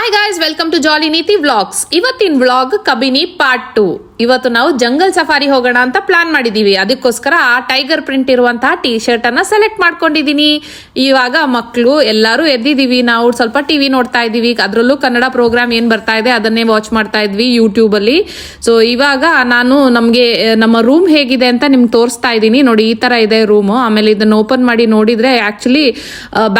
Bye, guys. Guys welcome to jolly Neethi vlogs ಇವತ್ತಿನ vlog Kabini part two ಇವತ್ತು ನಾವು jungle safari ಹೋಗೋಣ ಅಂತ ಪ್ಲಾನ್ ಮಾಡಿದೀವಿ. ಅದಕ್ಕೋಸ್ಕರ ಆ ಟೈಗರ್ ಪ್ರಿಂಟ್ ಇರುವಂತಹ ಟಿ ಶರ್ಟ್ ಅನ್ನ ಸೆಲೆಕ್ಟ್ ಮಾಡ್ಕೊಂಡಿದೀನಿ. ಇವಾಗ ಮಕ್ಕಳು ಎಲ್ಲರೂ ಎದ್ದಿದೀವಿ. ನಾವು ಸ್ವಲ್ಪ ಟಿವಿ ನೋಡ್ತಾ ಇದೀವಿ ಅದರಲ್ಲೂ ಕನ್ನಡ ಪ್ರೋಗ್ರಾಮ್ ಏನ್ ಬರ್ತಾ ಇದೆ ಅದನ್ನೇ ವಾಚ್ ಮಾಡ್ತಾ ಇದ್ವಿ ಯೂಟ್ಯೂಬ್ ಅಲ್ಲಿ. ಸೊ ಇವಾಗ ನಾನು ನಮಗೆ, ನಮ್ಮ ರೂಮ್ ಹೇಗಿದೆ ಅಂತ ನಿಮ್ಗೆ ತೋರಿಸ್ತಾ ಇದ್ದೀನಿ. ನೋಡಿ, ಈ ತರ ಇದೆ ರೂಮ್ ಆಮೇಲೆ ಇದನ್ನ ಓಪನ್ ಮಾಡಿ ನೋಡಿದ್ರೆ ಆಕ್ಚುಲಿ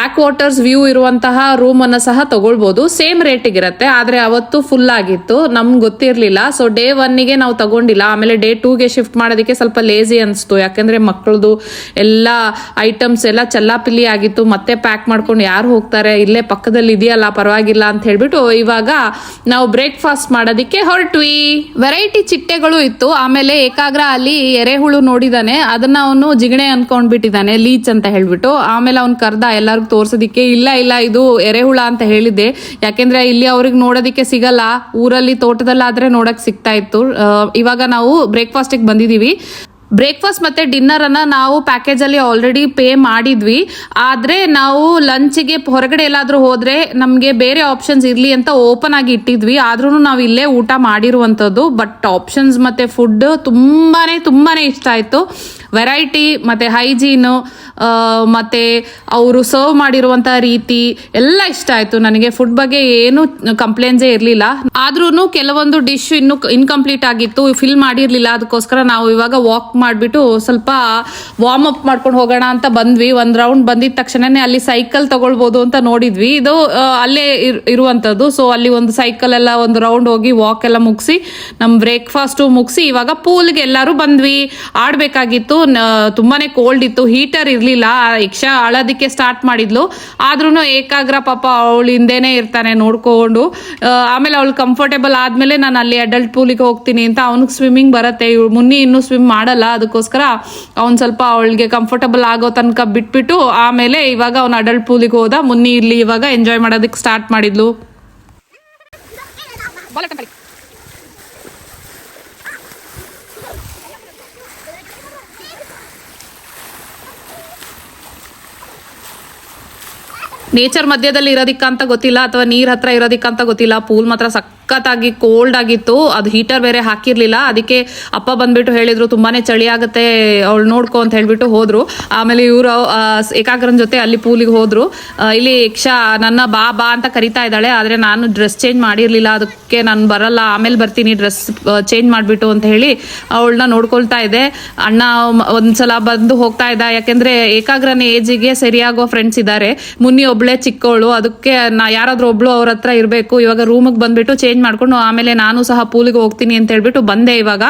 ಬ್ಯಾಕ್ ವಾಟರ್ಸ್ ವ್ಯೂ ಇರುವಂತಹ ರೂಮ್ ಅನ್ನ ಸಹ ತಗೊಳ್ಬಹುದು ಸೇಮ್ ರೇಟಿಗೆ ಇರುತ್ತೆ ಆದ್ರೆ ಅವತ್ತು ಫುಲ್ ಆಗಿತ್ತು. ನಮ್ಗೆ ಗೊತ್ತಿರಲಿಲ್ಲ. ಸೊ ಡೇ ಒನ್ನಿಗೆ ನಾವು ತಗೊಂಡಿಲ್ಲ. ಆಮೇಲೆ ಡೇ ಟೂಗೆ ಶಿಫ್ಟ್ ಮಾಡೋದಕ್ಕೆ ಸ್ವಲ್ಪ ಲೇಜಿ ಅನಿಸ್ತು. ಯಾಕಂದ್ರೆ ಮಕ್ಕಳದು ಎಲ್ಲ ಐಟಮ್ಸ್ ಎಲ್ಲ ಚಲ್ಲಾಪಿಲ್ಲಿ ಆಗಿತ್ತು. ಮತ್ತೆ ಪ್ಯಾಕ್ ಮಾಡ್ಕೊಂಡು ಯಾರು ಹೋಗ್ತಾರೆ? ಇಲ್ಲೇ ಪಕ್ಕದಲ್ಲಿ ಇದೆಯಲ್ಲ, ಪರವಾಗಿಲ್ಲ ಅಂತ ಹೇಳ್ಬಿಟ್ಟು, ಇವಾಗ ನಾವು ಬ್ರೇಕ್ಫಾಸ್ಟ್ ಮಾಡೋದಕ್ಕೆ ಹೊರಟ್ವಿ. ವೆರೈಟಿ ಚಿಟ್ಟೆಗಳು ಇತ್ತು. ಆಮೇಲೆ ಏಕಾಗ್ರ ಅಲ್ಲಿ ಎರೆಹುಳು ನೋಡಿದಾನೆ. ಅದನ್ನ ಅವನು ಜಿಗಣೆ ಅನ್ಕೊಂಡ್ಬಿಟ್ಟಿದ್ದಾನೆ ಲೀಚ್ ಅಂತ ಹೇಳ್ಬಿಟ್ಟು. ಆಮೇಲೆ ಅವ್ನು ಕರ್ದ ಎಲ್ಲರಿಗೂ ತೋರ್ಸೋದಿಕ್ಕೆ, ಇಲ್ಲ ಇಲ್ಲ, ಇದು ಎರೆಹುಳ ಅಂತ ಹೇಳಿದ್ದೆ. ಯಾಕೆಂದ್ರೆ ಇಲ್ಲಿ ಅವ್ರಿಗೆ ನೋಡೋದಿಕ್ಕೆ ಸಿಗಲ್ಲ ಊರಲ್ಲಿ ತೋಟದಲ್ಲಾದ್ರೆ ನೋಡಕ್ ಸಿಗ್ತಾ ಇತ್ತು. ಇವಾಗ ನಾವು ಬ್ರೇಕ್ಫಾಸ್ಟಿಗೆ ಬಂದಿದೀವಿ. ಬ್ರೇಕ್ಫಾಸ್ಟ್ ಮತ್ತೆ ಡಿನ್ನರ್ ಅನ್ನ ನಾವು ಪ್ಯಾಕೇಜ್ ಅಲ್ಲಿ ಆಲ್ರೆಡಿ ಪೇ ಮಾಡಿದ್ವಿ. ಆದ್ರೆ ನಾವು ಲಂಚ್ಗೆ ಹೊರಗಡೆ ಎಲ್ಲಾದ್ರೂ ಹೋದ್ರೆ ನಮ್ಗೆ ಬೇರೆ ಆಪ್ಷನ್ಸ್ ಇರ್ಲಿ ಅಂತ ಓಪನ್ ಆಗಿ ಇಟ್ಟಿದ್ವಿ. ಆದ್ರೂ ನಾವು ಇಲ್ಲೇ ಊಟ ಮಾಡಿರುವಂತದ್ದು ಬಟ್ ಆಪ್ಷನ್ಸ್ ಮತ್ತೆ ಫುಡ್ ತುಂಬಾನೇ ತುಂಬಾನೇ ಇಷ್ಟ ಆಯ್ತು. ವೆರೈಟಿ ಮತ್ತೆ ಹೈಜೀನು ಮತ್ತೆ ಅವರು ಸರ್ವ್ ಮಾಡಿರುವಂತ ರೀತಿ ಎಲ್ಲ ಇಷ್ಟ ಆಯ್ತು ನನಗೆ. ಫುಡ್ ಬಗ್ಗೆ ಏನು ಕಂಪ್ಲೇಂಟ್ಸೇ ಇರಲಿಲ್ಲ. ಆದ್ರೂ ಕೆಲವೊಂದು ಡಿಶ್ ಇನ್ನು ಇನ್ಕಂಪ್ಲೀಟ್ ಆಗಿತ್ತು. ಫಿಲ್ ಮಾಡಿರ್ಲಿಲ್ಲ. ಅದಕ್ಕೋಸ್ಕರ ನಾವು ಇವಾಗ ವಾಕ್ ಮಾಡಿಬಿಟ್ಟು ಸ್ವಲ್ಪ ವಾರ್ಮ್ ಅಪ್ ಮಾಡ್ಕೊಂಡು ಹೋಗೋಣ ಅಂತ ಬಂದ್ವಿ. ಒಂದು ರೌಂಡ್ ಬಂದಿದ ತಕ್ಷಣನೇ ಅಲ್ಲಿ ಸೈಕಲ್ ತಗೊಳ್ಬೋದು ಅಂತ ನೋಡಿದ್ವಿ. ಇದು ಅಲ್ಲೇ ಇರ್- ಇರುವಂತದ್ದು. ಸೊ ಅಲ್ಲಿ ಒಂದು ಸೈಕಲ್ ಎಲ್ಲ, ಒಂದು ರೌಂಡ್ ಹೋಗಿ ವಾಕ್ ಎಲ್ಲ ಮುಗಿಸಿ ನಮ್ಮ ಬ್ರೇಕ್ಫಾಸ್ಟು ಮುಗಿಸಿ ಇವಾಗ ಪೂಲ್ಗೆ ಎಲ್ಲರೂ ಬಂದ್ವಿ. ಆಡಬೇಕಾಗಿತ್ತು. ತುಂಬಾ ಕೋಲ್ಡ್ ಇತ್ತು. ಹೀಟರ್ ಇರಲಿಲ್ಲ. ಯಕ್ಷ ಅಳೋದಕ್ಕೆ ಸ್ಟಾರ್ಟ್ ಮಾಡಿದ್ಲು. ಆದ್ರೂ ಏಕಾಗ್ರ ಪಾಪ ಅವಳು ಹಿಂದೆನೇ ಇರ್ತಾನೆ ನೋಡ್ಕೊಂಡು. ಆಮೇಲೆ ಅವಳು ಕಂಫರ್ಟೇಬಲ್ ಆದ್ಮೇಲೆ ನಾನು ಅಲ್ಲಿ ಅಡಲ್ಟ್ ಪೂಲಿಗೆ ಹೋಗ್ತೀನಿ ಅಂತ. ಅವ್ನಿಗೆ ಸ್ವಿಮ್ಮಿಂಗ್ ಬರುತ್ತೆ. ಇವಳು ಮುನ್ನಿ ಇನ್ನೂ ಸ್ವಿಮ್ ಮಾಡಲ್ಲ. ಅದಕ್ಕೋಸ್ಕರ ಅವ್ನು ಸ್ವಲ್ಪ ಅವಳಿಗೆ ಕಂಫರ್ಟಬಲ್ ಆಗೋ ತನಕ ಬಿಟ್ಬಿಟ್ಟು ಆಮೇಲೆ ಇವಾಗ ಅವ್ನು ಅಡಲ್ಟ್ ಪೂಲಿಗೆ ಹೋದ. ಮುನ್ನಿ ಇಲ್ಲಿ ಇವಾಗ ಎಂಜಾಯ್ ಮಾಡೋದಕ್ಕೆ ಸ್ಟಾರ್ಟ್ ಮಾಡಿದ್ಲು. ನೇಚರ್ ಮಧ್ಯದಲ್ಲಿ ಇರೋದಿಕ್ಕಂತ ಗೊತ್ತಿಲ್ಲ ಅಥವಾ ನೀರ್ ಹತ್ರ ಇರೋದಿಕ್ಕಂತ ಗೊತ್ತಿಲ್ಲ. ಪೂಲ್ ಮಾತ್ರ ಸಖತ್ತಾಗಿ ಕೋಲ್ಡ್ ಆಗಿತ್ತು. ಅದು ಹೀಟರ್ ಬೇರೆ ಹಾಕಿರ್ಲಿಲ್ಲ. ಅದಕ್ಕೆ ಅಪ್ಪ ಬಂದ್ಬಿಟ್ಟು ಹೇಳಿದ್ರು, ತುಂಬಾನೇ ಚಳಿ ಆಗುತ್ತೆ, ಅವಳು ನೋಡ್ಕೊ ಅಂತ ಹೇಳ್ಬಿಟ್ಟು ಹೋದ್ರು. ಆಮೇಲೆ ಇವರು ಏಕಾಗ್ರನ್ ಜೊತೆ ಅಲ್ಲಿ ಪೂಲಿಗೆ ಹೋದ್ರು. ಇಲ್ಲಿ ಯಕ್ಷ, ನನ್ನ ಬಾ ಬಾ ಅಂತ ಕರಿತಾ ಇದ್ದಾಳೆ. ಆದ್ರೆ ನಾನು ಡ್ರೆಸ್ ಚೇಂಜ್ ಮಾಡಿರ್ಲಿಲ್ಲ. ಅದಕ್ಕೆ ನಾನು ಬರಲ್ಲ. ಆಮೇಲೆ ಬರ್ತೀನಿ ಡ್ರೆಸ್ ಚೇಂಜ್ ಮಾಡ್ಬಿಟ್ಟು ಅಂತ ಹೇಳಿ ಅವಳನ್ನ ನೋಡ್ಕೊಳ್ತಾ ಇದ್ದೆ. ಅಣ್ಣ ಒಂದ್ಸಲ ಬಂದು ಹೋಗ್ತಾ ಇದ್ದ. ಯಾಕೆಂದ್ರೆ ಏಕಾಗ್ರನ ಏಜಿಗೆ ಸರಿಯಾಗೋ ಫ್ರೆಂಡ್ಸ್ ಇದ್ದಾರೆ. ಮುನ್ನಿ ಒಬ್ಳೆ ಚಿಕ್ಕವಳು ಅದಕ್ಕೆ ನಾ ಯಾರಾದ್ರೂ ಒಬ್ಳು ಅವ್ರ ಹತ್ರ ಇರಬೇಕು. ಇವಾಗ ರೂಮಿಗೆ ಬಂದ್ಬಿಟ್ಟು ಚೇಂಜ್ ಮಾಡ್ಕೊಂಡು ಆಮೇಲೆ ನಾನು ಸಹ ಪೂಲಿಗೆ ಹೋಗ್ತೀನಿ ಅಂತ ಹೇಳ್ಬಿಟ್ಟು ಬಂದೆ ಇವಾಗ.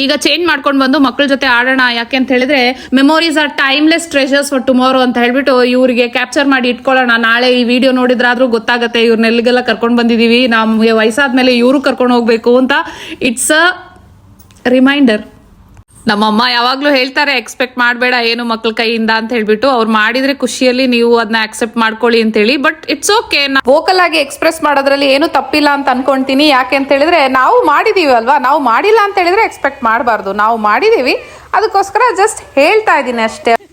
ಈಗ ಚೇಂಜ್ ಮಾಡ್ಕೊಂಡು ಬಂದು ಮಕ್ಕಳ ಜೊತೆ ಆಡೋಣ ಯಾಕೆ ಅಂತ ಹೇಳಿದ್ರೆ memories are timeless treasures for tomorrow ಅಂತ ಹೇಳ್ಬಿಟ್ಟು ಇವರಿಗೆ ಕ್ಯಾಪ್ಚರ್ ಮಾಡಿ ಇಟ್ಕೊಳ್ಳೋಣ. ನಾಳೆ ಈ ವಿಡಿಯೋ ನೋಡಿದ್ರಾದ್ರೂ ಗೊತ್ತಾಗತ್ತೆ ಇವ್ರನ್ನೆಲ್ಲಿಗೆಲ್ಲ ಕರ್ಕೊಂಡು ಬಂದಿದೀವಿ. ನಮ್ಗೆ ವಯಸ್ಸಾದ್ಮೇಲೆ ಇವರು ಕರ್ಕೊಂಡು ಹೋಗ್ಬೇಕು ಅಂತ. ಇಟ್ಸ್ ಅ ರಿಮೈಂಡರ್ ನಮ್ಮಮ್ಮ ಯಾವಾಗ್ಲೂ ಹೇಳ್ತಾರೆ ಎಕ್ಸ್ಪೆಕ್ಟ್ ಮಾಡಬೇಡ ಏನು ಮಕ್ಳ ಕೈಯಿಂದ ಅಂತ ಹೇಳ್ಬಿಟ್ಟು ಅವ್ರು ಮಾಡಿದ್ರೆ ಖುಷಿಯಲ್ಲಿ ನೀವು ಅದನ್ನ ಆಕ್ಸೆಪ್ಟ್ ಮಾಡ್ಕೊಳ್ಳಿ ಅಂತ ಹೇಳಿ ಬಟ್ ಇಟ್ಸ್ ಓಕೆ ವೋಕಲ್ ಆಗಿ ಎಕ್ಸ್ಪ್ರೆಸ್ ಮಾಡೋದ್ರಲ್ಲಿ ಏನು ತಪ್ಪಿಲ್ಲ ಅಂತ ಅನ್ಕೊಂತೀನಿ. ಯಾಕೆ ಅಂತ ಹೇಳಿದ್ರೆ ನಾವು ಮಾಡಿದೀವಿ ಅಲ್ವಾ? ನಾವು ಮಾಡಿಲ್ಲ ಅಂತ ಹೇಳಿದ್ರೆ ಎಕ್ಸ್ಪೆಕ್ಟ್ ಮಾಡಬಾರ್ದು. ನಾವು ಮಾಡಿದೀವಿ. ಅದಕ್ಕೋಸ್ಕರ ಜಸ್ಟ್ ಹೇಳ್ತಾ ಇದ್ದೀನಿ ಅಷ್ಟೇ.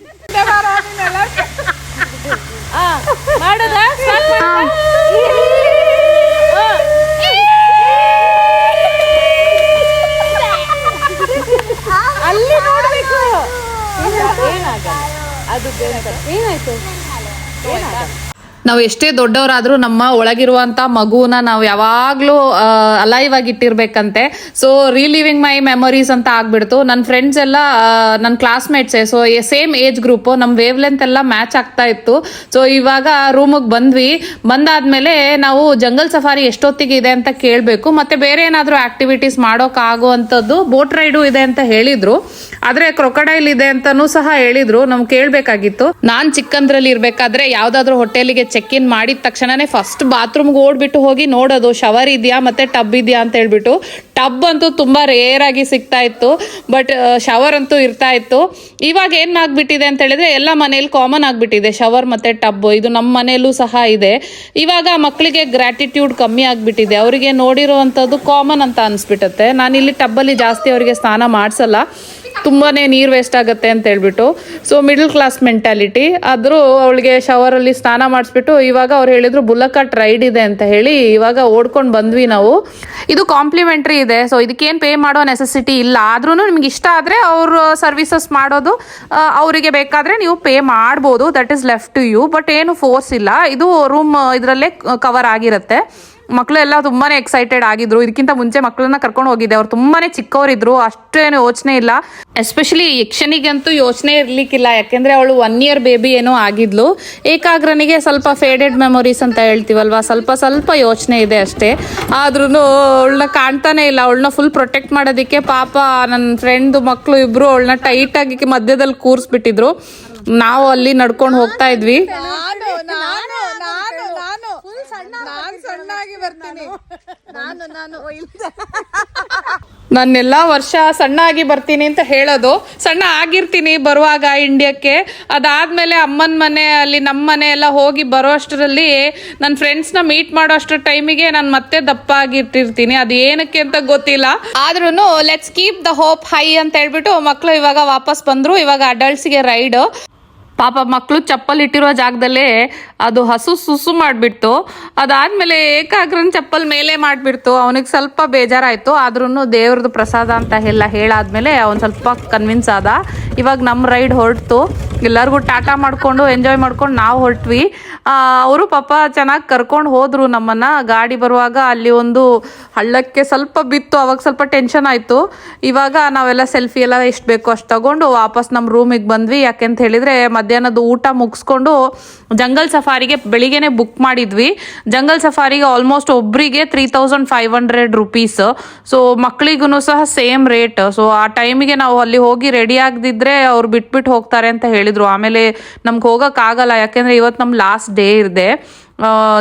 だかないと。ನಾವು ಎಷ್ಟೇ ದೊಡ್ಡವರಾದ್ರೂ ನಮ್ಮ ಒಳಗಿರುವಂತ ಮಗುನ ನಾವು ಯಾವಾಗ್ಲೂ ಅಲೈವ್ ಆಗಿ ಇಟ್ಟಿರ್ಬೇಕಂತೆ. ಸೊ ರೀಲಿವಿಂಗ್ ಮೈ ಮೆಮೊರೀಸ್ ಅಂತ ಆಗ್ಬಿಡ್ತು. ನನ್ನ ಫ್ರೆಂಡ್ಸ್ ಎಲ್ಲ ನನ್ನ ಕ್ಲಾಸ್ಮೇಟ್ಸೇ ಸೊ ಸೇಮ್ ಏಜ್ ಗ್ರೂಪ್ ನಮ್ಮ ವೇವ್ ಲೆಂತ್ ಎಲ್ಲ ಮ್ಯಾಚ್ ಆಗ್ತಾ ಇತ್ತು. ಸೊ ಇವಾಗ ರೂಮಿಗೆ ಬಂದ್ವಿ. ಬಂದಾದ್ಮೇಲೆ ನಾವು ಜಂಗಲ್ ಸಫಾರಿ ಎಷ್ಟೊತ್ತಿಗೆ ಇದೆ ಅಂತ ಕೇಳಬೇಕು. ಮತ್ತೆ ಬೇರೆ ಏನಾದರೂ ಆಕ್ಟಿವಿಟೀಸ್ ಮಾಡೋಕ್ ಆಗುವಂಥದ್ದು ಬೋಟ್ ರೈಡು ಇದೆ ಅಂತ ಹೇಳಿದ್ರು. ಆದರೆ ಕ್ರೊಕಡೈಲ್ ಇದೆ ಅಂತಲೂ ಸಹ ಹೇಳಿದ್ರು. ನಮ್ಗೆ ಕೇಳಬೇಕಾಗಿತ್ತು. ನಾನು ಚಿಕ್ಕಂದ್ರಲ್ಲಿ ಇರ್ಬೇಕಾದ್ರೆ ಯಾವುದಾದ್ರೂ ಹೋಟೆಲಿಗೆ ಚೆಕ್ ಇನ್ ಮಾಡಿದ ತಕ್ಷಣನೇ ಫಸ್ಟ್ ಬಾತ್ರೂಮ್ಗೆ ಓಡ್ಬಿಟ್ಟು ಹೋಗಿ ನೋಡೋದು ಶವರ್ ಇದೆಯಾ ಮತ್ತೆ ಟಬ್ ಇದೆಯಾ ಅಂತ ಹೇಳ್ಬಿಟ್ಟು. ಟಬ್ ಅಂತೂ ತುಂಬಾ ಆಗಿ ಸಿಗ್ತಾ ಇತ್ತು ಬಟ್ ಶವರ್ ಅಂತೂ ಇರ್ತಾ ಇತ್ತು. ಇವಾಗ ಏನ್ ಆಗ್ಬಿಟ್ಟಿದೆ ಅಂತ ಹೇಳಿದ್ರೆ ಎಲ್ಲ ಮನೇಲಿ ಕಾಮನ್ ಆಗಿಬಿಟ್ಟಿದೆ ಶವರ್ ಮತ್ತೆ ಟಬ್ ಇದು ನಮ್ಮ ಮನೆಯಲ್ಲೂ ಸಹ ಇದೆ. ಇವಾಗ ಮಕ್ಕಳಿಗೆ ಗ್ರ್ಯಾಟಿಟ್ಯೂಡ್ ಕಮ್ಮಿ ಆಗಿಬಿಟ್ಟಿದೆ, ಅವರಿಗೆ ನೋಡಿರುವಂಥದ್ದು ಕಾಮನ್ ಅಂತ ಅನ್ಸ್ಬಿಟ್ಟತ್ತೆ ನಾನು ಇಲ್ಲಿ ಟಬ್ಬಲ್ಲಿ ಜಾಸ್ತಿ ಅವರಿಗೆ ಸ್ನಾನ ಮಾಡಿಸಲ್ಲ. ತುಂಬಾ ನೀರು ವೇಸ್ಟ್ ಆಗುತ್ತೆ ಅಂತ ಹೇಳ್ಬಿಟ್ಟು. ಸೊ ಮಿಡಲ್ ಕ್ಲಾಸ್ ಮೆಂಟಾಲಿಟಿ ಆದರೂ ಅವಳಿಗೆ ಶವರಲ್ಲಿ ಸ್ನಾನ ಮಾಡಿಸ್ಬಿಟ್ಟು ಇವಾಗ ಅವ್ರು ಹೇಳಿದ್ರು ಬುಲ್ಲಕಟ್ ರೈಡ್ ಇದೆ ಅಂತ ಹೇಳಿ ಇವಾಗ ಓಡ್ಕೊಂಡು ಬಂದ್ವಿ ನಾವು. ಇದು ಕಾಂಪ್ಲಿಮೆಂಟ್ರಿ ಇದೆ. ಸೊ ಇದಕ್ಕೇನು ಪೇ ಮಾಡೋ ನೆಸೆಸಿಟಿ ಇಲ್ಲ. ಆದ್ರೂ ನಿಮ್ಗೆ ಇಷ್ಟ ಆದರೆ ಅವರು ಸರ್ವಿಸಸ್ ಮಾಡೋದು ಅವರಿಗೆ ಬೇಕಾದರೆ ನೀವು ಪೇ ಮಾಡ್ಬೋದು. That is left to you but ಏನು ಫೋರ್ಸ್ ಇಲ್ಲ. ಇದು ರೂಮ್ ಇದರಲ್ಲೇ ಕವರ್ ಆಗಿರುತ್ತೆ. ಮಕ್ಕಳು ಎಲ್ಲ ತುಂಬಾನೇ ಎಕ್ಸೈಟೆಡ್ ಆಗಿದ್ರು. ಇದಕ್ಕಿಂತ ಮುಂಚೆ ಮಕ್ಕಳನ್ನ ಕರ್ಕೊಂಡು ಹೋಗಿದ್ದೆ. ಅವ್ರು ತುಂಬಾನೇ ಚಿಕ್ಕವರಿದ್ರು. ಅಷ್ಟೇನು ಯೋಚನೆ ಇಲ್ಲ. ಎಸ್ಪೆಷಲಿ ಯಕ್ಷನಿಗಂತೂ ಯೋಚನೆ ಇರ್ಲಿಕ್ಕಿಲ್ಲ. ಯಾಕೆಂದ್ರೆ ಅವಳು ಒನ್ ಇಯರ್ ಬೇಬಿ ಏನೋ ಆಗಿದ್ಲು. ಏಕಾಗ್ರನಿಗೆ ಸ್ವಲ್ಪ ಫೇಡೆಡ್ ಮೆಮೊರೀಸ್ ಅಂತ ಹೇಳ್ತೀವಲ್ವಾ? ಸ್ವಲ್ಪ ಸ್ವಲ್ಪ ಯೋಚನೆ ಇದೆ ಅಷ್ಟೇ. ಆದ್ರೂ ಅವಳನ್ನ ಕಾಣ್ತಾನೆ ಇಲ್ಲ. ಅವಳನ್ನ ಫುಲ್ ಪ್ರೊಟೆಕ್ಟ್ ಮಾಡೋದಕ್ಕೆ ಪಾಪ ನನ್ನ ಫ್ರೆಂಡ್ ಮಕ್ಕಳು ಇಬ್ರು ಅವಳನ್ನ ಟೈಟ್ ಆಗಿ ಮಧ್ಯದಲ್ಲಿ ಕೂರಿಸ್ಬಿಟ್ಟಿದ್ರು. ನಾವು ಅಲ್ಲಿ ನಡ್ಕೊಂಡು ಹೋಗ್ತಾ ಇದ್ವಿ. ನಾನು ನಾನು ನಾನು. ನಾನು ನಾನು ಸಣ್ಣಾಗಿ ಬರ್ತೀನಿ. ನಾನು? ನಾನು ನಾನೆಲ್ಲ ವರ್ಷ ಸಣ್ಣ ಆಗಿ ಬರ್ತೀನಿ ಅಂತ ಹೇಳೋದು. ಸಣ್ಣ ಆಗಿರ್ತೀನಿ ಬರುವಾಗ ಇಂಡಿಯಾಕ್ಕೆ. ಅದಾದ್ಮೇಲೆ ಅಮ್ಮನ ಮನೆ ಅಲ್ಲಿ ನಮ್ಮ ಮನೆ ಎಲ್ಲ ಹೋಗಿ ಬರೋ ಅಷ್ಟರಲ್ಲಿ ನನ್ನ ಫ್ರೆಂಡ್ಸ್ನ ಮೀಟ್ ಮಾಡೋ ಅಷ್ಟರ ಟೈಮಿಗೆ ನಾನು ಮತ್ತೆ ದಪ್ಪ ಆಗಿರ್ತಿರ್ತೀನಿ ಅದು ಏನಕ್ಕೆ ಅಂತ ಗೊತ್ತಿಲ್ಲ. ಆದ್ರೂ let's keep the hope high ಅಂತ ಹೇಳ್ಬಿಟ್ಟು ಮಕ್ಕಳು ಇವಾಗ ವಾಪಸ್ ಬಂದ್ರು. ಇವಾಗ ಅಡಲ್ಟ್ಸ್ಗೆ ರೈಡ್ ಪಾಪ ಮಕ್ಕಳು ಚಪ್ಪಲ್ ಇಟ್ಟಿರೋ ಜಾಗದಲ್ಲೇ ಅದು ಹಸು ಸುಸು ಮಾಡಿಬಿಡ್ತು. ಅದಾದ್ಮೇಲೆ ಏಕಾಗ್ರನ್ ಚಪ್ಪಲ್ ಮೇಲೆ ಮಾಡಿಬಿಡ್ತು. ಅವನಿಗೆ ಸ್ವಲ್ಪ ಬೇಜಾರಾಯಿತು. ಆದ್ರೂ ದೇವ್ರದ್ದು ಪ್ರಸಾದ ಅಂತ ಎಲ್ಲ ಹೇಳಾದ್ಮೇಲೆ ಅವ್ನು ಸ್ವಲ್ಪ ಕನ್ವಿನ್ಸ್ ಆದ. ಇವಾಗ ನಮ್ಮ ರೈಡ್ ಹೊರಟು ಎಲ್ಲರಿಗೂ ಟಾಟಾ ಮಾಡಿಕೊಂಡು ಎಂಜಾಯ್ ಮಾಡ್ಕೊಂಡು ನಾವು ಹೊರಟ್ವಿ. ಅವರು ಪಾಪ ಚೆನ್ನಾಗಿ ಕರ್ಕೊಂಡು ಹೋದರು ನಮ್ಮನ್ನ. ಗಾಡಿ ಬರುವಾಗ ಅಲ್ಲಿ ಒಂದು ಹಳ್ಳಕ್ಕೆ ಸ್ವಲ್ಪ ಬಿತ್ತು. ಅವಾಗ ಸ್ವಲ್ಪ ಟೆನ್ಷನ್ ಆಯಿತು. ಇವಾಗ ನಾವೆಲ್ಲ ಸೆಲ್ಫಿ ಎಲ್ಲ ಎಷ್ಟು ಬೇಕೋ ಅಷ್ಟು ತಗೊಂಡು ವಾಪಸ್ ನಮ್ಮ ರೂಮಿಗೆ ಬಂದ್ವಿ. ಯಾಕೆಂತ ಹೇಳಿದ್ರೆ ಮಧ್ಯಾಹ್ನದ ಊಟ ಮುಗಿಸ್ಕೊಂಡು ಜಂಗಲ್ ಸಫಾರಿಗೆ ಬೆಳಿಗ್ಗೆನೆ ಬುಕ್ ಮಾಡಿದ್ವಿ. ಜಂಗಲ್ ಸಫಾರಿಗೆ ಆಲ್ಮೋಸ್ಟ್ ಒಬ್ಬರಿಗೆ three thousand five hundred rupees so ಮಕ್ಕಳಿಗೂ ಸಹ ಸೇಮ್ ರೇಟ್ ಸೊ ಆ ಟೈಮಿಗೆ ನಾವು ಅಲ್ಲಿ ಹೋಗಿ ರೆಡಿ ಆಗದಿದ್ರೆ ಅವ್ರು ಬಿಟ್ಬಿಟ್ಟು ಹೋಗ್ತಾರೆ ಅಂತ ಹೇಳಿದ್ರು. ಆಮೇಲೆ ನಮ್ಗೆ ಹೋಗೋಕ್ಕಾಗಲ್ಲ ಯಾಕೆಂದರೆ ಇವತ್ತು ನಮ್ಮ ಲಾಸ್ಟ್ ಡೇ ಇದೆ.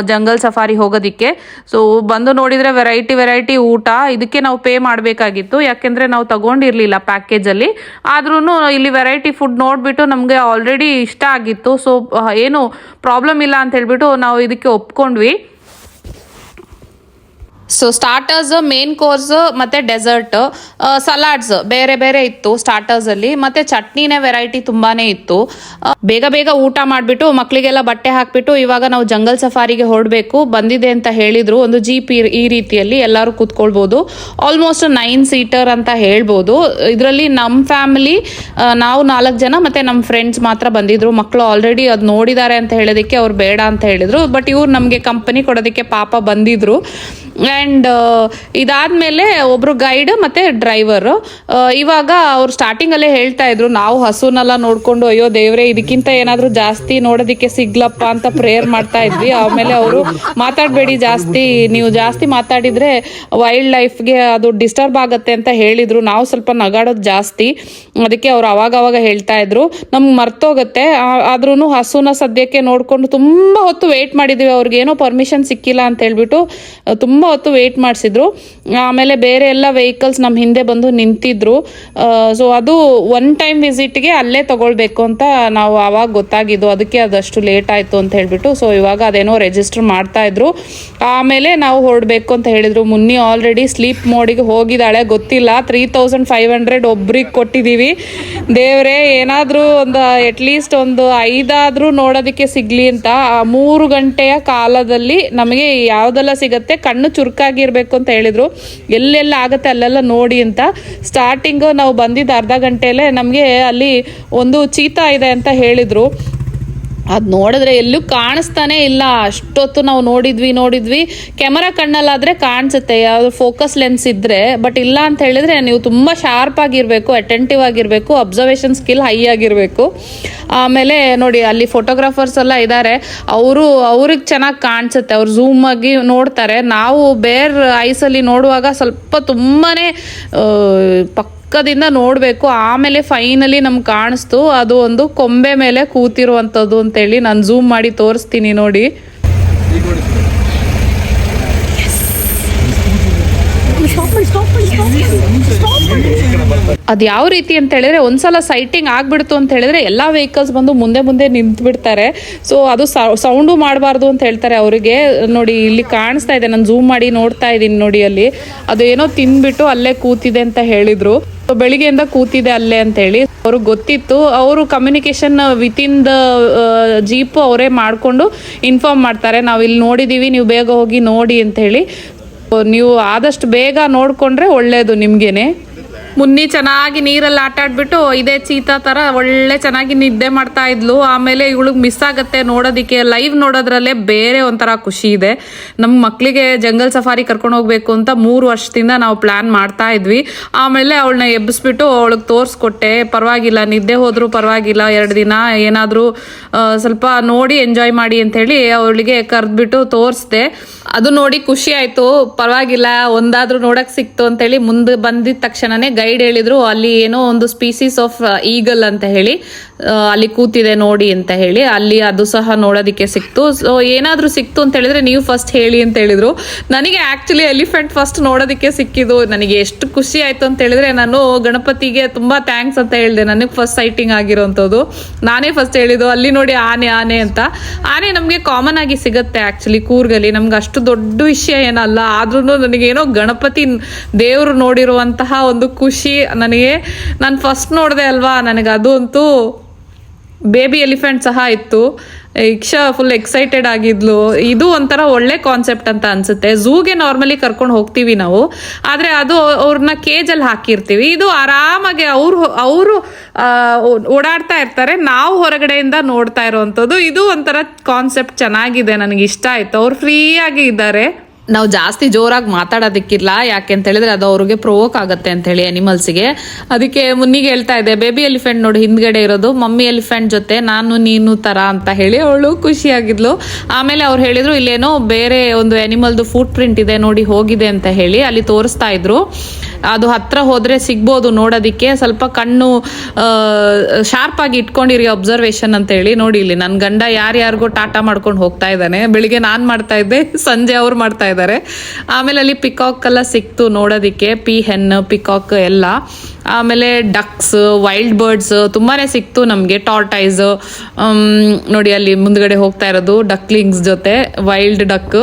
ಜಂಗಲ್ ಸಫಾರಿ ಹೋಗೋದಿಕ್ಕೆ. ಸೊ ಬಂದು ನೋಡಿದರೆ ವೆರೈಟಿ ವೆರೈಟಿ ಊಟ. ಇದಕ್ಕೆ ನಾವು ಪೇ ಮಾಡಬೇಕಾಗಿತ್ತು. ಯಾಕೆಂದರೆ ನಾವು ತೊಗೊಂಡಿರಲಿಲ್ಲ ಪ್ಯಾಕೇಜಲ್ಲಿ ಆದ್ರೂ ಇಲ್ಲಿ ವೆರೈಟಿ ಫುಡ್ ನೋಡಿಬಿಟ್ಟು ನಮಗೆ ಆಲ್ರೆಡಿ ಇಷ್ಟ ಆಗಿತ್ತು. ಸೊ ಏನು ಪ್ರಾಬ್ಲಮ್ ಇಲ್ಲ ಅಂತ ಹೇಳಿಬಿಟ್ಟು ನಾವು ಇದಕ್ಕೆ ಒಪ್ಕೊಂಡ್ವಿ. ಸೊ ಸ್ಟಾರ್ಟರ್ಸ್ ಮೇನ್ ಕೋರ್ಸ್ ಮತ್ತೆ ಡೆಸರ್ಟ್ ಸಲಾಡ್ಸ್ ಬೇರೆ ಬೇರೆ ಇತ್ತು ಸ್ಟಾರ್ಟರ್ಸ್ ಅಲ್ಲಿ. ಮತ್ತೆ ಚಟ್ನಿನೇ ವೆರೈಟಿ ತುಂಬಾನೇ ಇತ್ತು. ಬೇಗ ಬೇಗ ಊಟ ಮಾಡಿಬಿಟ್ಟು ಮಕ್ಕಳಿಗೆಲ್ಲ ಬಟ್ಟೆ ಹಾಕ್ಬಿಟ್ಟು, ಇವಾಗ ನಾವು ಜಂಗಲ್ ಸಫಾರಿಗೆ ಹೊರಡಬೇಕು ಬಂದಿದೆ ಅಂತ ಹೇಳಿದ್ರು. ಒಂದು ಜೀಪ್ ಈ ರೀತಿಯಲ್ಲಿ ಎಲ್ಲರೂ ಕೂತ್ಕೊಳ್ಬೋದು. ಆಲ್ಮೋಸ್ಟ್ ನೈನ್ ಸೀಟರ್ ಅಂತ ಹೇಳ್ಬೋದು. ಇದರಲ್ಲಿ ನಮ್ಮ ಫ್ಯಾಮಿಲಿ ನಾವು ನಾಲ್ಕು ಜನ, ಮತ್ತೆ ನಮ್ಮ ಫ್ರೆಂಡ್ಸ್ ಮಾತ್ರ ಬಂದಿದ್ರು. ಮಕ್ಕಳು ಆಲ್ರೆಡಿ ಅದು ನೋಡಿದ್ದಾರೆ ಅಂತ ಹೇಳೋದಕ್ಕೆ ಅವ್ರು ಬೇಡ ಅಂತ ಹೇಳಿದ್ರು. ಬಟ್ ಇವ್ರು ನಮಗೆ ಕಂಪನಿ ಕೊಡೋದಕ್ಕೆ ಪಾಪ ಬಂದಿದ್ರು. ಆ್ಯಂಡ್ ಇದಾದಮೇಲೆ ಒಬ್ಬರು ಗೈಡ್ ಮತ್ತೆ ಡ್ರೈವರ್ ಇವಾಗ ಅವ್ರು ಸ್ಟಾರ್ಟಿಂಗಲ್ಲೇ ಹೇಳ್ತಾ ಇದ್ರು, ನಾವು ಹಸುನೆಲ್ಲ ನೋಡ್ಕೊಂಡು, ಅಯ್ಯೋ ದೇವ್ರೆ, ಇದಕ್ಕಿಂತ ಏನಾದರೂ ಜಾಸ್ತಿ ನೋಡೋದಕ್ಕೆ ಸಿಗ್ಲಪ್ಪ ಅಂತ ಪ್ರೇಯರ್ ಮಾಡ್ತಾ ಇದ್ವಿ. ಆಮೇಲೆ ಅವರು, ಮಾತಾಡಬೇಡಿ ಜಾಸ್ತಿ, ನೀವು ಜಾಸ್ತಿ ಮಾತಾಡಿದ್ರೆ ವೈಲ್ಡ್ ಲೈಫ್ಗೆ ಅದು ಡಿಸ್ಟರ್ಬ್ ಆಗುತ್ತೆ ಅಂತ ಹೇಳಿದ್ರು. ನಾವು ಸ್ವಲ್ಪ ನಗಾಡೋದು ಜಾಸ್ತಿ. ಅದಕ್ಕೆ ಅವ್ರು ಅವಾಗ ಅವಾಗ ಹೇಳ್ತಾ ಇದ್ರು. ನಮ್ಗೆ ಮರ್ತೋಗುತ್ತೆ. ಆದ್ರೂ ಹಸುನ ಸದ್ಯಕ್ಕೆ ನೋಡ್ಕೊಂಡು ತುಂಬ ಹೊತ್ತು ವೇಟ್ ಮಾಡಿದ್ವಿ. ಅವ್ರಿಗೆ ಏನೋ ಪರ್ಮಿಷನ್ ಸಿಕ್ಕಿಲ್ಲ ಅಂತ ಹೇಳ್ಬಿಟ್ಟು, ತುಂಬ ವೆಯ್ಟ್ ಮಾಡಿಸಿದ್ರು. ಆಮೇಲೆ ಬೇರೆ ಎಲ್ಲ ವೆಹಿಕಲ್ಸ್ ನಮ್ಮ ಹಿಂದೆ ಬಂದು ನಿಂತಿದ್ರು. ಸೊ ಅದು ಒನ್ ಟೈಮ್ ವಿಸಿಟ್ಗೆ ಅಲ್ಲೇ ತಗೊಳ್ಬೇಕು ಅಂತ ನಾವು ಆವಾಗ ಗೊತ್ತಾಗಿದ್ದು. ಅದಕ್ಕೆ ಅದಷ್ಟು ಲೇಟ್ ಆಯಿತು ಅಂತ ಹೇಳ್ಬಿಟ್ಟು ಸೊ ಇವಾಗ ಅದೇನೋ ರಿಜಿಸ್ಟರ್ ಮಾಡ್ತಾ ಇದ್ರು. ಆಮೇಲೆ ನಾವು ಹೊರಡಬೇಕು ಅಂತ ಹೇಳಿದ್ರು. ಮುನ್ನಿ ಆಲ್ರೆಡಿ ಸ್ಲೀಪ್ ಮೋಡಿಗೆ ಹೋಗಿದ್ದಾಳೆ, ಗೊತ್ತಿಲ್ಲ. ತ್ರೀ ತೌಸಂಡ್ ಫೈವ್ ಹಂಡ್ರೆಡ್ ಒಬ್ರಿಗೆ ಕೊಟ್ಟಿದ್ದೀವಿ ದೇವರೇ, ಏನಾದರೂ ಒಂದು ಅಟ್ಲೀಸ್ಟ್ ಒಂದು ಐದಾದರೂ ನೋಡೋದಕ್ಕೆ ಸಿಗ್ಲಿ ಅಂತ ಮೂರು ಗಂಟೆಯ ಕಾಲದಲ್ಲಿ ನಮಗೆ ಯಾವುದೆಲ್ಲ ಸಿಗತ್ತೆ, ಕಣ್ಣು ಚುರುಕಾಗಿರ್ಬೇಕು ಅಂತ ಹೇಳಿದ್ರು. ಎಲ್ಲೆಲ್ಲ ಆಗುತ್ತೆ ಅಲ್ಲೆಲ್ಲ ನೋಡಿ ಅಂತ. ಸ್ಟಾರ್ಟಿಂಗ್ ನಾವು ಬಂದಿದ್ದ ಅರ್ಧ ಗಂಟೆಯಲ್ಲೇ ನಮಗೆ ಅಲ್ಲಿ ಒಂದು ಚೀತಾ ಇದೆ ಅಂತ ಹೇಳಿದ್ರು. ಅದು ನೋಡಿದ್ರೆ ಎಲ್ಲೂ ಕಾಣಿಸ್ತಾನೆ ಇಲ್ಲ. ಅಷ್ಟೊತ್ತು ನಾವು ನೋಡಿದ್ವಿ ನೋಡಿದ್ವಿ. ಕ್ಯಾಮರಾ ಕಣ್ಣಲ್ಲಾದರೆ ಕಾಣಿಸುತ್ತೆ. ಯಾವುದು ಫೋಕಸ್ ಲೆನ್ಸ್ ಇದ್ದರೆ ಬಟ್ ಇಲ್ಲ ಅಂತ ಹೇಳಿದ್ರೆ ನೀವು ತುಂಬ ಶಾರ್ಪ್ ಆಗಿರಬೇಕು ಅಟೆಂಟಿವ್ ಆಗಿರಬೇಕು ಅಬ್ಸರ್ವೇಷನ್ ಸ್ಕಿಲ್ ಹೈ ಆಗಿರಬೇಕು. ಆಮೇಲೆ ನೋಡಿ, ಅಲ್ಲಿ ಫೋಟೋಗ್ರಾಫರ್ಸ್ ಎಲ್ಲ ಇದ್ದಾರೆ ಅವರು, ಅವ್ರಿಗೆ ಚೆನ್ನಾಗಿ ಕಾಣಿಸುತ್ತೆ. ಅವ್ರು ಝೂಮ್ ಆಗಿ ನೋಡ್ತಾರೆ. ನಾವು ಬೇರ್ ಐಸಲ್ಲಿ ನೋಡುವಾಗ ಸ್ವಲ್ಪ ತುಂಬಾ ಪಕ್ಕ ಪಕ್ಕದಿಂದ ನೋಡಬೇಕು, ಆಮೇಲೆ ಫೈನಲಿ ನಮ್ಗೆ ಕಾಣಿಸ್ತು. ಅದು ಒಂದು ಕೊಂಬೆ ಮೇಲೆ ಕೂತಿರುವಂಥದ್ದು ಅಂತೇಳಿ ನಾನು ಝೂಮ್ ಮಾಡಿ ತೋರಿಸ್ತೀನಿ ನೋಡಿ. ಅದು ಯಾವ ರೀತಿ ಅಂತ ಹೇಳಿದ್ರೆ ಒಂದ್ಸಲ ಸೈಟಿಂಗ್ ಆಗ್ಬಿಡ್ತು ಅಂತ ಹೇಳಿದ್ರೆ ಎಲ್ಲ ವೆಹಿಕಲ್ಸ್ ಬಂದು ಮುಂದೆ ಮುಂದೆ ನಿಂತು ಬಿಡ್ತಾರೆ ಸೊ ಅದು ಸೌಂಡು ಮಾಡಬಾರ್ದು ಅಂತ ಹೇಳ್ತಾರೆ ಅವರಿಗೆ. ನೋಡಿ, ಇಲ್ಲಿ ಕಾಣಿಸ್ತಾ ಇದೆ. ನಾನು ಝೂಮ್ ಮಾಡಿ ನೋಡ್ತಾ ಇದ್ದೀನಿ ನೋಡಿ ಅಲ್ಲಿ. ಅದು ಏನೋ ತಿಂದ್ಬಿಟ್ಟು ಅಲ್ಲೇ ಕೂತಿದೆ ಅಂತ ಹೇಳಿದ್ರು. So, ಬೆಳಿಗ್ಗೆಯಿಂದ ಕೂತಿದೆ ಅಲ್ಲೇ ಅಂತ ಹೇಳಿ ಅವ್ರಿಗೆ ಗೊತ್ತಿತ್ತು. ಅವರು ಕಮ್ಯುನಿಕೇಶನ್ ವಿತಿನ್ ದ ಜೀಪ್ ಅವರೇ ಮಾಡಿಕೊಂಡು ಇನ್ಫಾರ್ಮ್ ಮಾಡ್ತಾರೆ. ನಾವು ಇಲ್ಲಿ ನೋಡಿದ್ದೀವಿ ನೀವು ಬೇಗ ಹೋಗಿ ನೋಡಿ ಅಂತ ಹೇಳಿ ನೀವು ಆದಷ್ಟು ಬೇಗ ನೋಡಿಕೊಂಡ್ರೆ ಒಳ್ಳೆಯದು ನಿಮಗೇನೆ. ಮುನ್ನಿ ಚೆನ್ನಾಗಿ ನೀರಲ್ಲಿ ಆಟ ಆಡ್ಬಿಟ್ಟು ಇದೇ ಚೀತಾ ತರ ಒಳ್ಳೆ ಚೆನ್ನಾಗಿ ನಿದ್ದೆ ಮಾಡ್ತಾ ಇದ್ಲು. ಆಮೇಲೆ ಇವಳಿಗೆ ಮಿಸ್ ಆಗತ್ತೆ ನೋಡೋದಿಕ್ಕೆ. ಲೈವ್ ನೋಡೋದ್ರಲ್ಲೇ ಬೇರೆ ಒಂಥರ ಖುಷಿ ಇದೆ. ನಮ್ಮ ಮಕ್ಕಳಿಗೆ ಜಂಗಲ್ ಸಫಾರಿ ಕರ್ಕೊಂಡು ಹೋಗ್ಬೇಕು ಅಂತ ಮೂರು ವರ್ಷದಿಂದ ನಾವು ಪ್ಲಾನ್ ಮಾಡ್ತಾ ಇದ್ವಿ. ಆಮೇಲೆ ಅವಳನ್ನ ಎಬ್ಬಿಸ್ಬಿಟ್ಟು ಅವಳಿಗೆ ತೋರಿಸ್ಕೊಟ್ಟೆ. ಪರವಾಗಿಲ್ಲ, ನಿದ್ದೆ ಹೋದ್ರು ಪರವಾಗಿಲ್ಲ. ಎರಡು ದಿನ ಏನಾದರೂ ಸ್ವಲ್ಪ ನೋಡಿ ಎಂಜಾಯ್ ಮಾಡಿ ಅಂತ ಹೇಳಿ ಅವಳಿಗೆ ಕರೆದ್ಬಿಟ್ಟು ತೋರಿಸ್ದೆ. ಅದು ನೋಡಿ ಖುಷಿ ಆಯ್ತು. ಪರವಾಗಿಲ್ಲ, ಒಂದಾದರೂ ನೋಡಕ್ ಸಿಕ್ತು ಅಂತೇಳಿ ಮುಂದೆ ಬಂದಿದ ತಕ್ಷಣನೇ ಗೈಡ್ ಹೇಳಿದ್ರು, ಅಲ್ಲಿ ಏನೋ ಒಂದು ಸ್ಪೀಸೀಸ್ ಆಫ್ ಈಗಲ್ ಅಂತ ಹೇಳಿ ಅಲ್ಲಿ ಕೂತಿದೆ ನೋಡಿ ಅಂತ ಹೇಳಿ, ಅಲ್ಲಿ ಅದು ಸಹ ನೋಡೋದಕ್ಕೆ ಸಿಕ್ತು. ಸೊ ಏನಾದ್ರೂ ಸಿಕ್ತು ಅಂತ ಹೇಳಿದ್ರೆ ನೀವು ಫಸ್ಟ್ ಹೇಳಿ ಅಂತ ಹೇಳಿದ್ರು. ನನಗೆ ಆಕ್ಚುಲಿ ಎಲಿಫೆಂಟ್ ಫಸ್ಟ್ ನೋಡೋದಕ್ಕೆ ಸಿಕ್ಕಿದ್ದು. ನನಗೆ ಎಷ್ಟು ಖುಷಿ ಆಯ್ತು ಅಂತ ಹೇಳಿದ್ರೆ ನಾನು ಗಣಪತಿಗೆ ತುಂಬಾ ಥ್ಯಾಂಕ್ಸ್ ಅಂತ ಹೇಳಿದೆ. ನನಗೆ ಫಸ್ಟ್ ಸೈಟಿಂಗ್ ಆಗಿರೋಂಥದ್ದು. ನಾನೇ ಫಸ್ಟ್ ಹೇಳಿದ್ದು. ಅಲ್ಲಿ ನೋಡಿ ಆನೆ ಆನೆ ಅಂತ. ಆನೆ ನಮಗೆ ಕಾಮನ್ ಆಗಿ ಸಿಗುತ್ತೆ ಆಕ್ಚುಲಿ ಕೂರ್ಗಲ್ಲಿ. ನಮ್ಗೆ ಅಷ್ಟು ದೊಡ್ಡ ವಿಷಯ ಏನಲ್ಲ. ಆದ್ರೂ ನನಗೇನೋ ಗಣಪತಿ ದೇವರು ನೋಡಿರುವಂತಹ ಒಂದು ಖುಷಿ ನನಗೆ ನಾನು ಫಸ್ಟ್ ನೋಡಿದೆ ಅಲ್ವಾ, ನನಗೆ ಅದು ಅಂತೂ ಬೇಬಿ ಎಲಿಫೆಂಟ್ ಸಹ ಇತ್ತು. ಇಕ್ಷ ಫುಲ್ ಎಕ್ಸೈಟೆಡ್ ಆಗಿದ್ಲು. ಇದು ಒಂಥರ ಒಳ್ಳೆ ಕಾನ್ಸೆಪ್ಟ್ ಅಂತ ಅನ್ಸುತ್ತೆ. ಝೂಗೆ ನಾರ್ಮಲಿ ಕರ್ಕೊಂಡು ಹೋಗ್ತೀವಿ ನಾವು. ಆದರೆ ಅದು ಅವ್ರನ್ನ ಕೇಜಲ್ಲಿ ಹಾಕಿರ್ತೀವಿ. ಇದು ಆರಾಮಾಗಿ ಅವರು ಅವರು ಓಡಾಡ್ತಾ ಇರ್ತಾರೆ. ನಾವು ಹೊರಗಡೆಯಿಂದ ನೋಡ್ತಾ ಇರೋವಂಥದ್ದು ಇದು ಒಂಥರ ಕಾನ್ಸೆಪ್ಟ್ ಚೆನ್ನಾಗಿದೆ, ನನಗೆ ಇಷ್ಟ ಆಯ್ತು. ಅವ್ರು ಫ್ರೀಯಾಗಿ ಇದ್ದಾರೆ. ನಾವು ಜಾಸ್ತಿ ಜೋರಾಗಿ ಮಾತಾಡೋದಕ್ಕಿಲ್ಲ. ಯಾಕೆ ಅಂತ ಹೇಳಿದ್ರೆ ಅದು ಅವ್ರಿಗೆ ಪ್ರೊವೋಕ್ ಆಗುತ್ತೆ ಅಂತ ಹೇಳಿ ಅನಿಮಲ್ಸ್ಗೆ ಅದಕ್ಕೆ ಮುನ್ನಿಗೆ ಹೇಳ್ತಾ ಇದೆ ಬೇಬಿ ಎಲಿಫೆಂಟ್ ನೋಡಿ, ಹಿಂದ್ಗಡೆ ಇರೋದು, ಮಮ್ಮಿ ಎಲಿಫೆಂಟ್ ಜೊತೆ ನಾನು ನೀನು ತರ ಅಂತ ಹೇಳಿ ಅವಳು ಖುಷಿಯಾಗಿದ್ಲು. ಆಮೇಲೆ ಅವ್ರು ಹೇಳಿದ್ರು, ಇಲ್ಲೇನೋ ಬೇರೆ ಒಂದು ಅನಿಮಲ್ದು ಫುಟ್ ಪ್ರಿಂಟ್ ಇದೆ, ನೋಡಿ ಹೋಗಿದೆ ಅಂತ ಹೇಳಿ ಅಲ್ಲಿ ತೋರಿಸ್ತಾ ಇದ್ರು. ಅದು ಹತ್ರ ಹೋದ್ರೆ ಸಿಗ್ಬೋದು ನೋಡೋದಿಕ್ಕೆ. ಸ್ವಲ್ಪ ಕಣ್ಣು ಶಾರ್ಪ್ ಆಗಿ ಇಟ್ಕೊಂಡಿರಿ ಅಬ್ಸರ್ವೇಷನ್ ಅಂತ ಹೇಳಿ ನೋಡಿ ಇಲ್ಲಿ. ನನ್ನ ಗಂಡ ಯಾರ್ಯಾರಿಗೂ ಟಾಟಾ ಮಾಡ್ಕೊಂಡು ಹೋಗ್ತಾ ಇದ್ದಾನೆ. ಬೆಳಿಗ್ಗೆ ನಾನು ಮಾಡ್ತಾ ಇದ್ದೆ, ಸಂಜೆ ಅವ್ರು ಮಾಡ್ತಾ ಆಮೇಲೆ ಅಲ್ಲಿ ಪಿಕಾಕ್ ಎಲ್ಲ ಸಿಕ್ತು ನೋಡೋದಿಕ್ಕೆ ಪಿ ಹೆನ್ ಪಿಕಾಕ್ ಎಲ್ಲ. ಆಮೇಲೆ ಡಕ್ಸ್ ವೈಲ್ಡ್ ಬರ್ಡ್ಸ್ ತುಂಬಾನೇ ಸಿಕ್ತು ನಮಗೆ ಟಾರ್ಟೈಸ್ ನೋಡಿ ಅಲ್ಲಿ ಮುಂದ್ಗಡೆ ಹೋಗ್ತಾ ಇರೋದು ಡಕ್ಲಿಂಗ್ಸ್ ಜೊತೆ ವೈಲ್ಡ್ ಡಕ್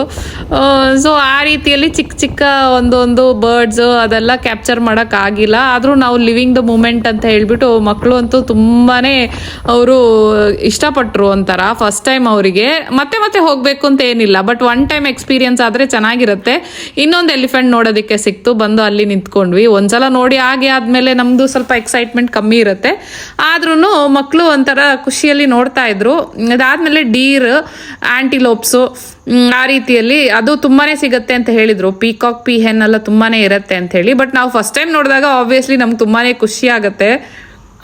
ಸೊ ಆ ರೀತಿಯಲ್ಲಿ ಚಿಕ್ಕ ಚಿಕ್ಕ ಒಂದೊಂದು ಬರ್ಡ್ಸ್ ಅದೆಲ್ಲ ಕ್ಯಾಪ್ಚರ್ ಮಾಡಕ್ ಆಗಿಲ್ಲ. ಆದ್ರೂ ನಾವು ಲಿವಿಂಗ್ ದ ಮೂಮೆಂಟ್ ಅಂತ ಹೇಳ್ಬಿಟ್ಟು ಮಕ್ಕಳು ಅಂತೂ ತುಂಬಾನೇ ಅವರು ಇಷ್ಟಪಟ್ಟರು ಒಂಥರ ಫಸ್ಟ್ ಟೈಮ್ ಅವರಿಗೆ. ಮತ್ತೆ ಮತ್ತೆ ಹೋಗ್ಬೇಕು ಅಂತ ಏನಿಲ್ಲ ಬಟ್ ಒನ್ ಟೈಮ್ ಎಕ್ಸ್ಪೀರಿಯನ್ಸ್ ಆದ್ರೆ ಚೆನ್ನಾಗಿರುತ್ತೆ. ಇನ್ನೊಂದು ಎಲಿಫೆಂಟ್ ನೋಡೋದಕ್ಕೆ ಸಿಕ್ತು, ಬಂದು ಅಲ್ಲಿ ನಿಂತ್ಕೊಂಡ್ವಿ. ಒಂದ್ಸಲ ನೋಡಿ ಹಾಗೆ ಆದ್ಮೇಲೆ ನಮ್ದು ಸ್ವಲ್ಪ ಎಕ್ಸೈಟ್ಮೆಂಟ್ ಕಮ್ಮಿ ಇರುತ್ತೆ. ಆದ್ರೂ ಮಕ್ಕಳು ಒಂಥರ ಖುಷಿಯಲ್ಲಿ ನೋಡ್ತಾ ಇದ್ರು. ಅದಾದ್ಮೇಲೆ ಡೀರ್ ಆಂಟಿಲೋಪ್ಸು ಆ ರೀತಿಯಲ್ಲಿ ಅದು ತುಂಬಾನೇ ಸಿಗುತ್ತೆ ಅಂತ ಹೇಳಿದ್ರು. ಪೀಕಾಕ್ ಪಿ ಹೆನ್ ಎಲ್ಲ ತುಂಬಾನೇ ಇರುತ್ತೆ ಅಂತ ಹೇಳಿ. ಬಟ್ ನಾವು ಫಸ್ಟ್ ಟೈಮ್ ನೋಡಿದಾಗ ಆಬ್ವಿಯಸ್ಲಿ ನಮ್ಗೆ ತುಂಬಾನೇ ಖುಷಿ ಆಗುತ್ತೆ.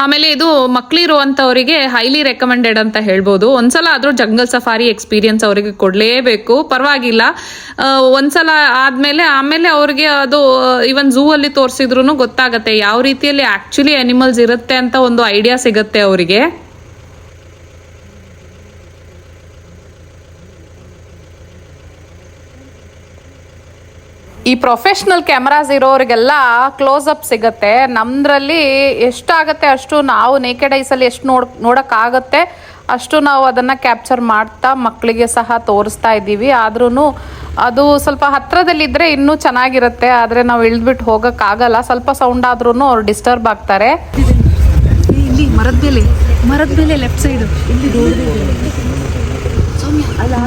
ಆಮೇಲೆ ಇದು ಮಕ್ಕಳಿರುವಂಥವರಿಗೆ ಹೈಲಿ ರೆಕಮೆಂಡೆಡ್ ಅಂತ ಹೇಳ್ಬೋದು. ಒಂದ್ಸಲ ಆದರೂ ಜಂಗಲ್ ಸಫಾರಿ ಎಕ್ಸ್ಪೀರಿಯನ್ಸ್ ಅವರಿಗೆ ಕೊಡಲೇಬೇಕು. ಪರವಾಗಿಲ್ಲ. ಒಂದ್ಸಲ ಆದಮೇಲೆ, ಆಮೇಲೆ ಅವ್ರಿಗೆ ಅದು ಇವನ್ ಝೂ ಅಲ್ಲಿ ತೋರಿಸಿದ್ರು ಗೊತ್ತಾಗತ್ತೆ. ಯಾವ ರೀತಿಯಲ್ಲಿ ಆ್ಯಕ್ಚುಲಿ ಅನಿಮಲ್ಸ್ ಇರುತ್ತೆ ಅಂತ ಒಂದು ಐಡಿಯಾ ಸಿಗುತ್ತೆ ಅವರಿಗೆ. ಈ ಪ್ರೊಫೆಷ್ನಲ್ ಕ್ಯಾಮ್ರಾಸ್ ಇರೋರಿಗೆಲ್ಲ ಕ್ಲೋಸ್ ಅಪ್ ಸಿಗುತ್ತೆ. ನಮ್ದ್ರಲ್ಲಿ ಎಷ್ಟಾಗತ್ತೆ ಅಷ್ಟು ನಾವು ನೇಕೆಡ್ ಐಸಲ್ಲಿ ಎಷ್ಟು ನೋಡ್, ನೋಡೋಕ್ಕಾಗತ್ತೆ, ಅಷ್ಟು ನಾವು ಅದನ್ನು ಕ್ಯಾಪ್ಚರ್ ಮಾಡ್ತಾ ಮಕ್ಕಳಿಗೆ ಸಹ ತೋರಿಸ್ತಾ ಇದ್ದೀವಿ. ಆದ್ರೂ ಅದು ಸ್ವಲ್ಪ ಹತ್ತಿರದಲ್ಲಿದ್ದರೆ ಇನ್ನೂ ಚೆನ್ನಾಗಿರುತ್ತೆ, ಆದರೆ ನಾವು ಇಳಿದ್ಬಿಟ್ಟು ಹೋಗೋಕ್ಕಾಗಲ್ಲ. ಸ್ವಲ್ಪ ಸೌಂಡ್ ಆದ್ರೂ ಅವ್ರು ಡಿಸ್ಟರ್ಬ್ ಆಗ್ತಾರೆ. ಇಲ್ಲಿ ಮರದ ಮೇಲೆ ಮರದ ಮೇಲೆ ಲೆಫ್ಟ್ ಸೈಡ್ ಸೌಮ್ಯ, ಅಲ್ಲಿ.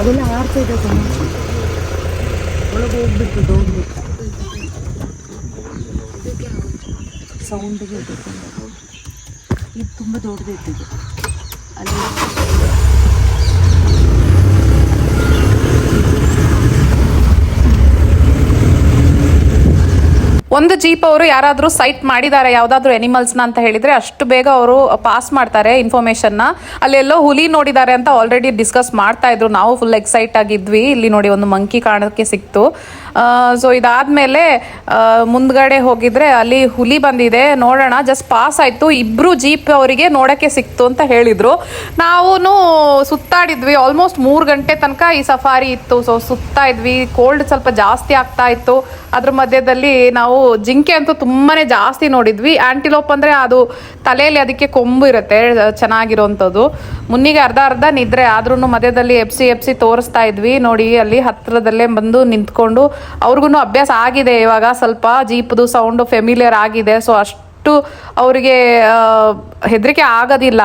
ಅದೆಲ್ಲ ಇದೆ. ಒಳಗೆ ಹೋಗ್ಬಿಟ್ಟು ಹೋಗ್ಬಿಟ್ಟು. ಸೌಂಡಿಗೆ ಇದು ತುಂಬ ದೊಡ್ಡದೈತೆ ಇದು. ಅಲ್ಲಿ ಒಂದು ಜೀಪ್ ಅವರು ಯಾರಾದರೂ ಸೈಟ್ ಮಾಡಿದ್ದಾರೆ, ಯಾವುದಾದ್ರೂ ಎನಿಮಲ್ಸ್ನ ಅಂತ ಹೇಳಿದರೆ ಅಷ್ಟು ಬೇಗ ಅವರು ಪಾಸ್ ಮಾಡ್ತಾರೆ ಇನ್ಫಾರ್ಮೇಷನ್ನ ಅಲ್ಲೆಲ್ಲೋ ಹುಲಿ ನೋಡಿದ್ದಾರೆ ಅಂತ ಆಲ್ರೆಡಿ ಡಿಸ್ಕಸ್ ಮಾಡ್ತಾ ಇದ್ರು. ನಾವು ಫುಲ್ ಎಕ್ಸೈಟ್ ಆಗಿದ್ವಿ. ಇಲ್ಲಿ ನೋಡಿ ಒಂದು ಮಂಕಿ ಕಾಣೋಕ್ಕೆ ಸಿಕ್ತು. ಸೊ ಇದಾದ್ಮೇಲೆ ಮುಂದ್ಗಡೆ ಹೋಗಿದ್ರೆ ಅಲ್ಲಿ ಹುಲಿ ಬಂದಿದೆ, ನೋಡೋಣ ಜಸ್ಟ್ ಪಾಸ್ ಆಯ್ತು, ಇಬ್ರು ಜೀಪ್ ಅವರಿಗೆ ನೋಡಕ್ಕೆ ಸಿಕ್ತು ಅಂತ ಹೇಳಿದ್ರು. ನಾವು ಸುತ್ತಾಡಿದ್ವಿ ಆಲ್ಮೋಸ್ಟ್ ಮೂರು ಗಂಟೆ ತನಕ ಈ ಸಫಾರಿ ಇತ್ತು ಸೊ ಸುತ್ತಾ ಇದ್ವಿ ಕೋಲ್ಡ್ ಸ್ವಲ್ಪ ಜಾಸ್ತಿ ಆಗ್ತಾ ಇತ್ತು. ಅದ್ರ ಮಧ್ಯದಲ್ಲಿ ನಾವು ಜಿಂಕೆ ಅಂತೂ ತುಂಬಾನೇ ಜಾಸ್ತಿ ನೋಡಿದ್ವಿ. ಆಂಟಿಲೋಪ್ ಅಂದ್ರೆ ಅದು ತಲೆಯಲ್ಲಿ ಅದಕ್ಕೆ ಕೊಂಬು ಇರುತ್ತೆ, ಚೆನ್ನಾಗಿರೋಂಥದ್ದು. ಮುನ್ನಿಗೆ ಅರ್ಧ ಅರ್ಧ ನಿದ್ರೆ ಆದ್ರೂ ಮಧ್ಯದಲ್ಲಿ ಎಫ್ ಸಿ ಎಫ್ ಸಿ ತೋರಿಸ್ತಾ ಇದ್ವಿ. ನೋಡಿ, ಅಲ್ಲಿ ಹತ್ರದಲ್ಲೇ ಬಂದು ನಿಂತ್ಕೊಂಡು ಅವ್ರಿಗೂ ಅಭ್ಯಾಸ ಆಗಿದೆ ಇವಾಗ. ಸ್ವಲ್ಪ ಜೀಪ್ದು ಸೌಂಡು ಫೆಮಿಲಿಯರ್ ಆಗಿದೆ. ಸೊ ಅಷ್ಟು ಅವರಿಗೆ ಹೆದರಿಕೆ ಆಗೋದಿಲ್ಲ.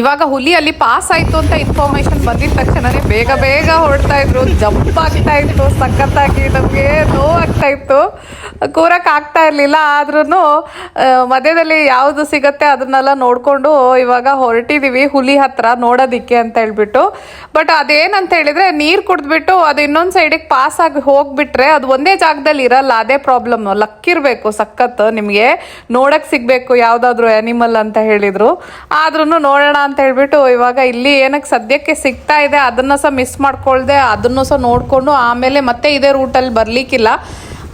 ಇವಾಗ ಹುಲಿ ಅಲ್ಲಿ ಪಾಸ್ ಆಯ್ತು ಅಂತ ಇನ್ಫಾರ್ಮೇಶನ್ ಬಂದಿದ ತಕ್ಷಣನೇ ಬೇಗ ಬೇಗ ಹೊರಡ್ತಾ ಇದ್ರು ಜಂಪ್ ಆಗ್ತಾ ಇತ್ತು, ಸಖತ್ತಾಗಿ ನಮಗೆ ನೋವಾಗ್ತಾ ಇತ್ತು. ಕೂರಕ್ ಆಗ್ತಾ ಇರ್ಲಿಲ್ಲ ಆದ್ರೂ ಮಧ್ಯದಲ್ಲಿ ಯಾವುದು ಸಿಗತ್ತೆ ಅದನ್ನೆಲ್ಲ ನೋಡ್ಕೊಂಡು ಇವಾಗ ಹೊರಟಿದೀವಿ ಹುಲಿ ಹತ್ರ ನೋಡೋದಿಕ್ಕೆ ಅಂತ ಹೇಳ್ಬಿಟ್ಟು. ಬಟ್ ಅದೇನಂತ ಹೇಳಿದ್ರೆ ನೀರ್ ಕುಡಿದ್ಬಿಟ್ಟು ಅದು ಇನ್ನೊಂದ್ ಸೈಡಿಗೆ ಪಾಸ್ ಆಗಿ ಹೋಗ್ಬಿಟ್ರೆ ಅದು ಒಂದೇ ಜಾಗದಲ್ಲಿ ಇರಲ್ಲ, ಅದೇ ಪ್ರಾಬ್ಲಮ್ ಲಕ್ಕಿರಬೇಕು ಸಖತ್. ನಿಮಗೆ ನೋಡಕ್ ಸಿಗ್ಬೇಕು ಯಾವ್ದಾದ್ರು ಅನಿಮಲ್ ಅಂತ ಹೇಳಿದ್ರು. ಆದ್ರೂ ನೋಡೋಣ ಅಂತ ಹೇಳ್ಬಿಟ್ಟು ಇವಾಗ ಇಲ್ಲಿ ಏನಕ್ಕೆ ಸದ್ಯಕ್ಕೆ ಸಿಗ್ತಾ ಇದೆ, ಅದನ್ನ ಸಹ ಮಿಸ್ ಮಾಡ್ಕೊಳ್ದೆ, ಅದನ್ನು ಸಹ ನೋಡ್ಕೊಂಡು ಆಮೇಲೆ ಮತ್ತೆ ಇದೇ ರೂಟಲ್ಲಿ ಬರ್ಲಿಕ್ಕಿಲ್ಲ.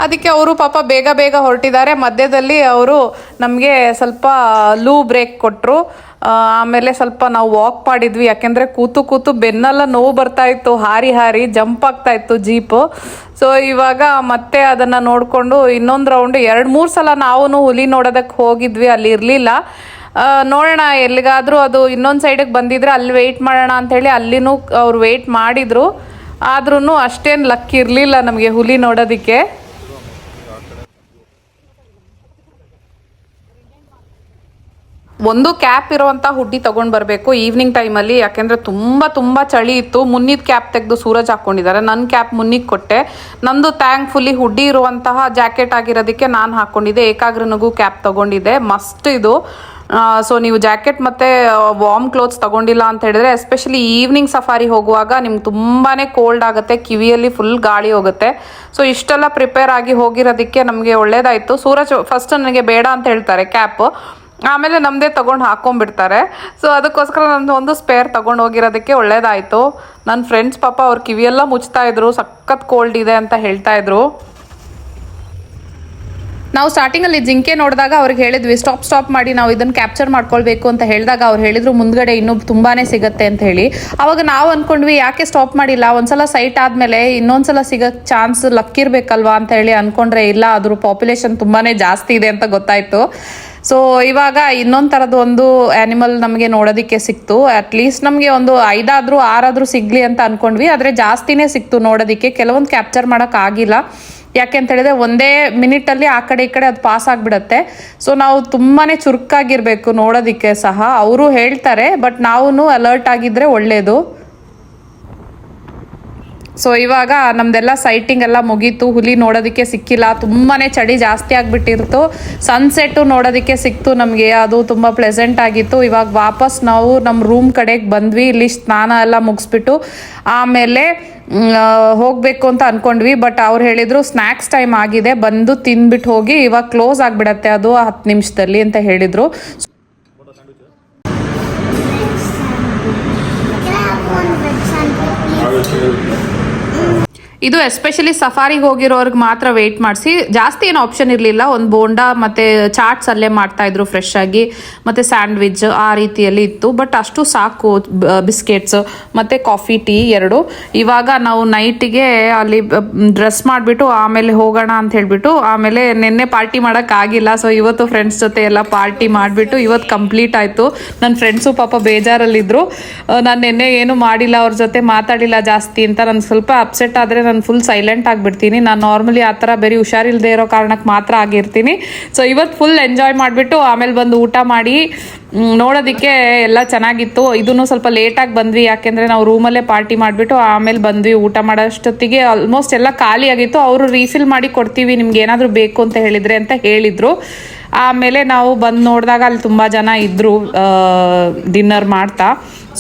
ಅದಕ್ಕೆ ಅವರು ಪಾಪ ಬೇಗ ಬೇಗ ಹೊರಟಿದ್ದಾರೆ. ಮಧ್ಯದಲ್ಲಿ ಅವರು ನಮಗೆ ಸ್ವಲ್ಪ ಲೂ ಬ್ರೇಕ್ ಕೊಟ್ಟರು ಆಮೇಲೆ ಸ್ವಲ್ಪ ನಾವು ವಾಕ್ ಮಾಡಿದ್ವಿ. ಯಾಕೆಂದರೆ ಕೂತು ಕೂತು ಬೆನ್ನೆಲ್ಲ ನೋವು ಬರ್ತಾ ಇತ್ತು, ಹಾರಿ ಹಾರಿ ಜಂಪ್ ಆಗ್ತಾ ಇತ್ತು ಜೀಪು ಸೊ ಇವಾಗ ಮತ್ತೆ ಅದನ್ನು ನೋಡಿಕೊಂಡು ಇನ್ನೊಂದು ರೌಂಡ್ ಎರಡು ಮೂರು ಸಲ ನಾವು ಹುಲಿ ನೋಡೋದಕ್ಕೆ ಹೋಗಿದ್ವಿ. ಅಲ್ಲಿ ಇರಲಿಲ್ಲ. ನೋಡೋಣ, ಎಲ್ಲಿಗಾದರೂ ಅದು ಇನ್ನೊಂದು ಸೈಡಿಗೆ ಬಂದಿದ್ರೆ ಅಲ್ಲಿ ವೆಯ್ಟ್ ಮಾಡೋಣ ಅಂಥೇಳಿ ಅಲ್ಲಿನೂ ಅವ್ರು ವೆಯ್ಟ್ ಮಾಡಿದರು. ಆದ್ರೂ ಅಷ್ಟೇನು ಲಕ್ ಇರಲಿಲ್ಲ ನಮಗೆ ಹುಲಿ ನೋಡೋದಕ್ಕೆ. ಒಂದು ಕ್ಯಾಪ್ ಇರುವಂತ ಹುಡ್ಡಿ ತಗೊಂಡ್ ಬರಬೇಕು ಈವ್ನಿಂಗ್ ಟೈಮಲ್ಲಿ ಯಾಕೆಂದ್ರೆ ತುಂಬಾ ತುಂಬಾ ಚಳಿ ಇತ್ತು. ಮುನ್ನಿದ್ ಕ್ಯಾಪ್ ತೆಗೆದು ಸೂರಜ್ ಹಾಕೊಂಡಿದ್ದಾರೆ. ನನ್ನ ಕ್ಯಾಪ್ ಮುನ್ನಿಗೆ ಕೊಟ್ಟೆ. ನಂದು ಥ್ಯಾಂಕ್ಫುಲಿ ಹುಡ್ಡಿ ಇರುವಂತಹ ಜಾಕೆಟ್ ಆಗಿರೋದಕ್ಕೆ ನಾನು ಹಾಕೊಂಡಿದ್ದೆ. ಏಕಾಗ್ರನಿಗೂ ಕ್ಯಾಪ್ ತಗೊಂಡಿದ್ದೆ. ಮಸ್ಟ್ ಇದು. ಸೊ ನೀವು ಜಾಕೆಟ್ ಮತ್ತೆ ವಾರ್ಮ್ ಕ್ಲೋತ್ಸ್ ತಗೊಂಡಿಲ್ಲ ಅಂತ ಹೇಳಿದ್ರೆ ಎಸ್ಪೆಷಲಿ ಈವ್ನಿಂಗ್ ಸಫಾರಿ ಹೋಗುವಾಗ ನಿಮ್ಗೆ ತುಂಬಾನೇ ಕೋಲ್ಡ್ ಆಗುತ್ತೆ, ಕಿವಿಯಲ್ಲಿ ಫುಲ್ ಗಾಳಿ ಹೋಗುತ್ತೆ. ಸೊ ಇಷ್ಟೆಲ್ಲ ಪ್ರಿಪೇರ್ ಆಗಿ ಹೋಗಿರೋದಕ್ಕೆ ನಮಗೆ ಒಳ್ಳೇದಾಯ್ತು. ಸೂರಜ್ ಫಸ್ಟ್ ನನಗೆ ಬೇಡ ಅಂತ ಹೇಳ್ತಾರೆ ಕ್ಯಾಪ್ ಆಮೇಲೆ ನಮ್ಮದೇ ತಗೊಂಡು ಹಾಕೊಂಡ್ಬಿಡ್ತಾರೆ. ಸೊ ಅದಕ್ಕೋಸ್ಕರ ನಾನು ಒಂದು ಸ್ಪೇರ್ ತಗೊಂಡು ಹೋಗಿರೋದಕ್ಕೆ ಒಳ್ಳೇದಾಯಿತು. ನನ್ನ ಫ್ರೆಂಡ್ಸ್ ಪಾಪ ಅವ್ರ ಕಿವಿಯೆಲ್ಲ ಮುಚ್ತಾ ಇದ್ರು, ಸಖತ್ ಕೋಲ್ಡ್ ಇದೆ ಅಂತ ಹೇಳ್ತಾ ಇದ್ರು. ನಾವು ಸ್ಟಾರ್ಟಿಂಗಲ್ಲಿ ಜಿಂಕೆ ನೋಡಿದಾಗ ಅವ್ರಿಗೆ ಹೇಳಿದ್ವಿ ಸ್ಟಾಪ್ ಸ್ಟಾಪ್ ಮಾಡಿ ನಾವು ಇದನ್ನು ಕ್ಯಾಪ್ಚರ್ ಮಾಡ್ಕೊಳ್ಬೇಕು ಅಂತ ಹೇಳಿದಾಗ ಅವ್ರು ಹೇಳಿದ್ರು, ಮುಂದ್ಗಡೆ ಇನ್ನೂ ತುಂಬಾನೇ ಸಿಗತ್ತೆ ಅಂತ ಹೇಳಿ. ಅವಾಗ ನಾವು ಅನ್ಕೊಂಡ್ವಿ, ಯಾಕೆ ಸ್ಟಾಪ್ ಮಾಡಿಲ್ಲ? ಒಂದ್ಸಲ ಸೈಟ್ ಆದಮೇಲೆ ಇನ್ನೊಂದ್ಸಲ ಸಿಗೋ ಚಾನ್ಸ್ ಲಕ್ಕಿರ್ಬೇಕಲ್ವಾ ಅಂತ ಹೇಳಿ ಅನ್ಕೊಂಡ್ರೆ, ಇಲ್ಲ, ಅದ್ರ ಪಾಪ್ಯುಲೇಷನ್ ತುಂಬಾನೇ ಜಾಸ್ತಿ ಇದೆ ಅಂತ ಗೊತ್ತಾಯ್ತು. ಸೊ ಇವಾಗ ಇನ್ನೊಂದು ಥರದ ಒಂದು ಆ್ಯನಿಮಲ್ ನಮಗೆ ನೋಡೋದಕ್ಕೆ ಸಿಕ್ತು. ಅಟ್ಲೀಸ್ಟ್ ನಮಗೆ ಒಂದು ಐದಾದರೂ, ಆರಾದರೂ ಸಿಗ್ಲಿ ಅಂತ ಅನ್ಕೊಂಡ್ವಿ. ಆದರೆ ಜಾಸ್ತಿನೇ ಸಿಕ್ತು ನೋಡೋದಕ್ಕೆ. ಕೆಲವೊಂದು ಕ್ಯಾಪ್ಚರ್ ಮಾಡೋಕ್ಕಾಗಿಲ್ಲ ಯಾಕೆ ಅಂತ ಹೇಳಿದ್ರೆ ಒಂದೇ ಮಿನಿಟಲ್ಲಿ ಆ ಕಡೆ ಈ ಕಡೆ ಅದು ಪಾಸ್ ಆಗಿಬಿಡುತ್ತೆ. ಸೊ ನಾವು ತುಂಬಾ ಚುರುಕಾಗಿರ್ಬೇಕು ನೋಡೋದಕ್ಕೆ ಸಹ. ಅವರು ಹೇಳ್ತಾರೆ ಬಟ್ ನಾವು ಅಲರ್ಟ್ ಆಗಿದ್ರೆ ಒಳ್ಳೆಯದು ಸೊ ಇವಾಗ ನಮ್ದೆಲ್ಲ ಸೈಟಿಂಗ್ ಎಲ್ಲ ಮುಗೀತು. ಹುಲಿ ನೋಡೋದಕ್ಕೆ ಸಿಕ್ಕಿಲ್ಲ. ತುಂಬಾನೇ ಚಳಿ ಜಾಸ್ತಿ ಆಗಿಬಿಟ್ಟಿರ್ತು. ಸನ್ಸೆಟ್ಟು ನೋಡೋದಕ್ಕೆ ಸಿಕ್ತು ನಮಗೆ. ಅದು ತುಂಬ ಪ್ಲೆಸೆಂಟ್ ಆಗಿತ್ತು. ಇವಾಗ ವಾಪಸ್ ನಾವು ನಮ್ಮ ರೂಮ್ ಕಡೆಗೆ ಬಂದ್ವಿ. ಇಲ್ಲಿ ಸ್ನಾನ ಎಲ್ಲ ಮುಗಿಸ್ಬಿಟ್ಟು ಆಮೇಲೆ ಹೋಗಬೇಕು ಹೋಗ್ಬೇಕು ಅಂತ ಅನ್ಕೊಂಡ್ವಿ. ಬಟ್ ಅವ್ರು ಹೇಳಿದ್ರು ಸ್ನ್ಯಾಕ್ಸ್ ಟೈಮ್ ಆಗಿದೆ. ಬಂದು ತಿಂದ್ಬಿಟ್ಟು ಹೋಗಿ. ಇವಾಗ ಕ್ಲೋಸ್ ಆಗಿಬಿಡತ್ತೆ ಅದು ಹತ್ತು ನಿಮಿಷದಲ್ಲಿ ಅಂತ ಹೇಳಿದ್ರು. ಇದು ಎಸ್ಪೆಷಲಿ ಸಫಾರಿಗೆ ಹೋಗಿರೋರ್ಗೆ ಮಾತ್ರ ವೆಯ್ಟ್ ಮಾಡಿಸಿ. ಜಾಸ್ತಿ ಏನು ಆಪ್ಷನ್ ಇರಲಿಲ್ಲ. ಒಂದು ಬೋಂಡಾ ಮತ್ತು ಚಾಟ್ಸ್ ಅಲ್ಲೇ ಮಾಡ್ತಾ ಇದ್ರು ಫ್ರೆಶ್ ಆಗಿ. ಮತ್ತು ಸ್ಯಾಂಡ್ವಿಚ್ ಆ ರೀತಿಯಲ್ಲಿ ಇತ್ತು. ಬಟ್ ಅಷ್ಟು ಸಾಕು ಬಿಸ್ಕೆಟ್ಸ್ ಮತ್ತು ಕಾಫಿ ಟೀ ಎರಡು. ಇವಾಗ ನಾವು ನೈಟಿಗೆ ಅಲ್ಲಿ ಡ್ರೆಸ್ ಮಾಡಿಬಿಟ್ಟು ಆಮೇಲೆ ಹೋಗೋಣ ಅಂತ ಹೇಳ್ಬಿಟ್ಟು ಆಮೇಲೆ ನಿನ್ನೆ ಪಾರ್ಟಿ ಮಾಡೋಕ್ಕಾಗಿಲ್ಲ ಸೊ ಇವತ್ತು ಫ್ರೆಂಡ್ಸ್ ಜೊತೆ ಎಲ್ಲ ಪಾರ್ಟಿ ಮಾಡಿಬಿಟ್ಟು ಇವತ್ತು ಕಂಪ್ಲೀಟ್ ಆಯಿತು. ನನ್ನ ಫ್ರೆಂಡ್ಸು ಪಾಪ ಬೇಜಾರಲ್ಲಿದ್ದರು ನಾನು ನಿನ್ನೆ ಏನು ಮಾಡಿಲ್ಲ, ಅವ್ರ ಜೊತೆ ಮಾತಾಡಿಲ್ಲ ಜಾಸ್ತಿ ಅಂತ ನಾನು ಸ್ವಲ್ಪ ಅಪ್ಸೆಟ್ ಆದರೆ ನಾನು ಫುಲ್ ಸೈಲೆಂಟ್ ಆಗಿಬಿಡ್ತೀನಿ. ನಾನು ನಾರ್ಮಲಿ ಆ ಥರ ಬರೀ ಹುಷಾರಿಲ್ಲದೆ ಇರೋ ಕಾರಣಕ್ಕೆ ಮಾತ್ರ ಆಗಿರ್ತೀನಿ. ಸೊ ಇವತ್ತು ಫುಲ್ ಎಂಜಾಯ್ ಮಾಡಿಬಿಟ್ಟು ಆಮೇಲೆ ಬಂದು ಊಟ ಮಾಡಿ ನೋಡೋದಕ್ಕೆ ಎಲ್ಲ ಚೆನ್ನಾಗಿತ್ತು. ಇದನ್ನು ಸ್ವಲ್ಪ ಲೇಟಾಗಿ ಬಂದ್ವಿ. ಯಾಕೆಂದರೆ ನಾವು ರೂಮಲ್ಲೇ ಪಾರ್ಟಿ ಮಾಡಿಬಿಟ್ಟು ಆಮೇಲೆ ಬಂದ್ವಿ ಊಟ ಮಾಡೋಷ್ಟೊತ್ತಿಗೆ. ಆಲ್ಮೋಸ್ಟ್ ಎಲ್ಲ ಖಾಲಿ ಆಗಿತ್ತು. ಅವರು ರೀಫಿಲ್ ಮಾಡಿ ಕೊಡ್ತೀವಿ. ನಿಮ್ಗೆ ಏನಾದರೂ ಬೇಕು ಅಂತ ಹೇಳಿದರೆ ಅಂತ ಹೇಳಿದರು. ಆಮೇಲೆ ನಾವು ಬಂದು ನೋಡಿದಾಗ ಅಲ್ಲಿ ತುಂಬ ಜನ ಇದ್ದರು ಡಿನ್ನರ್ ಮಾಡ್ತಾ.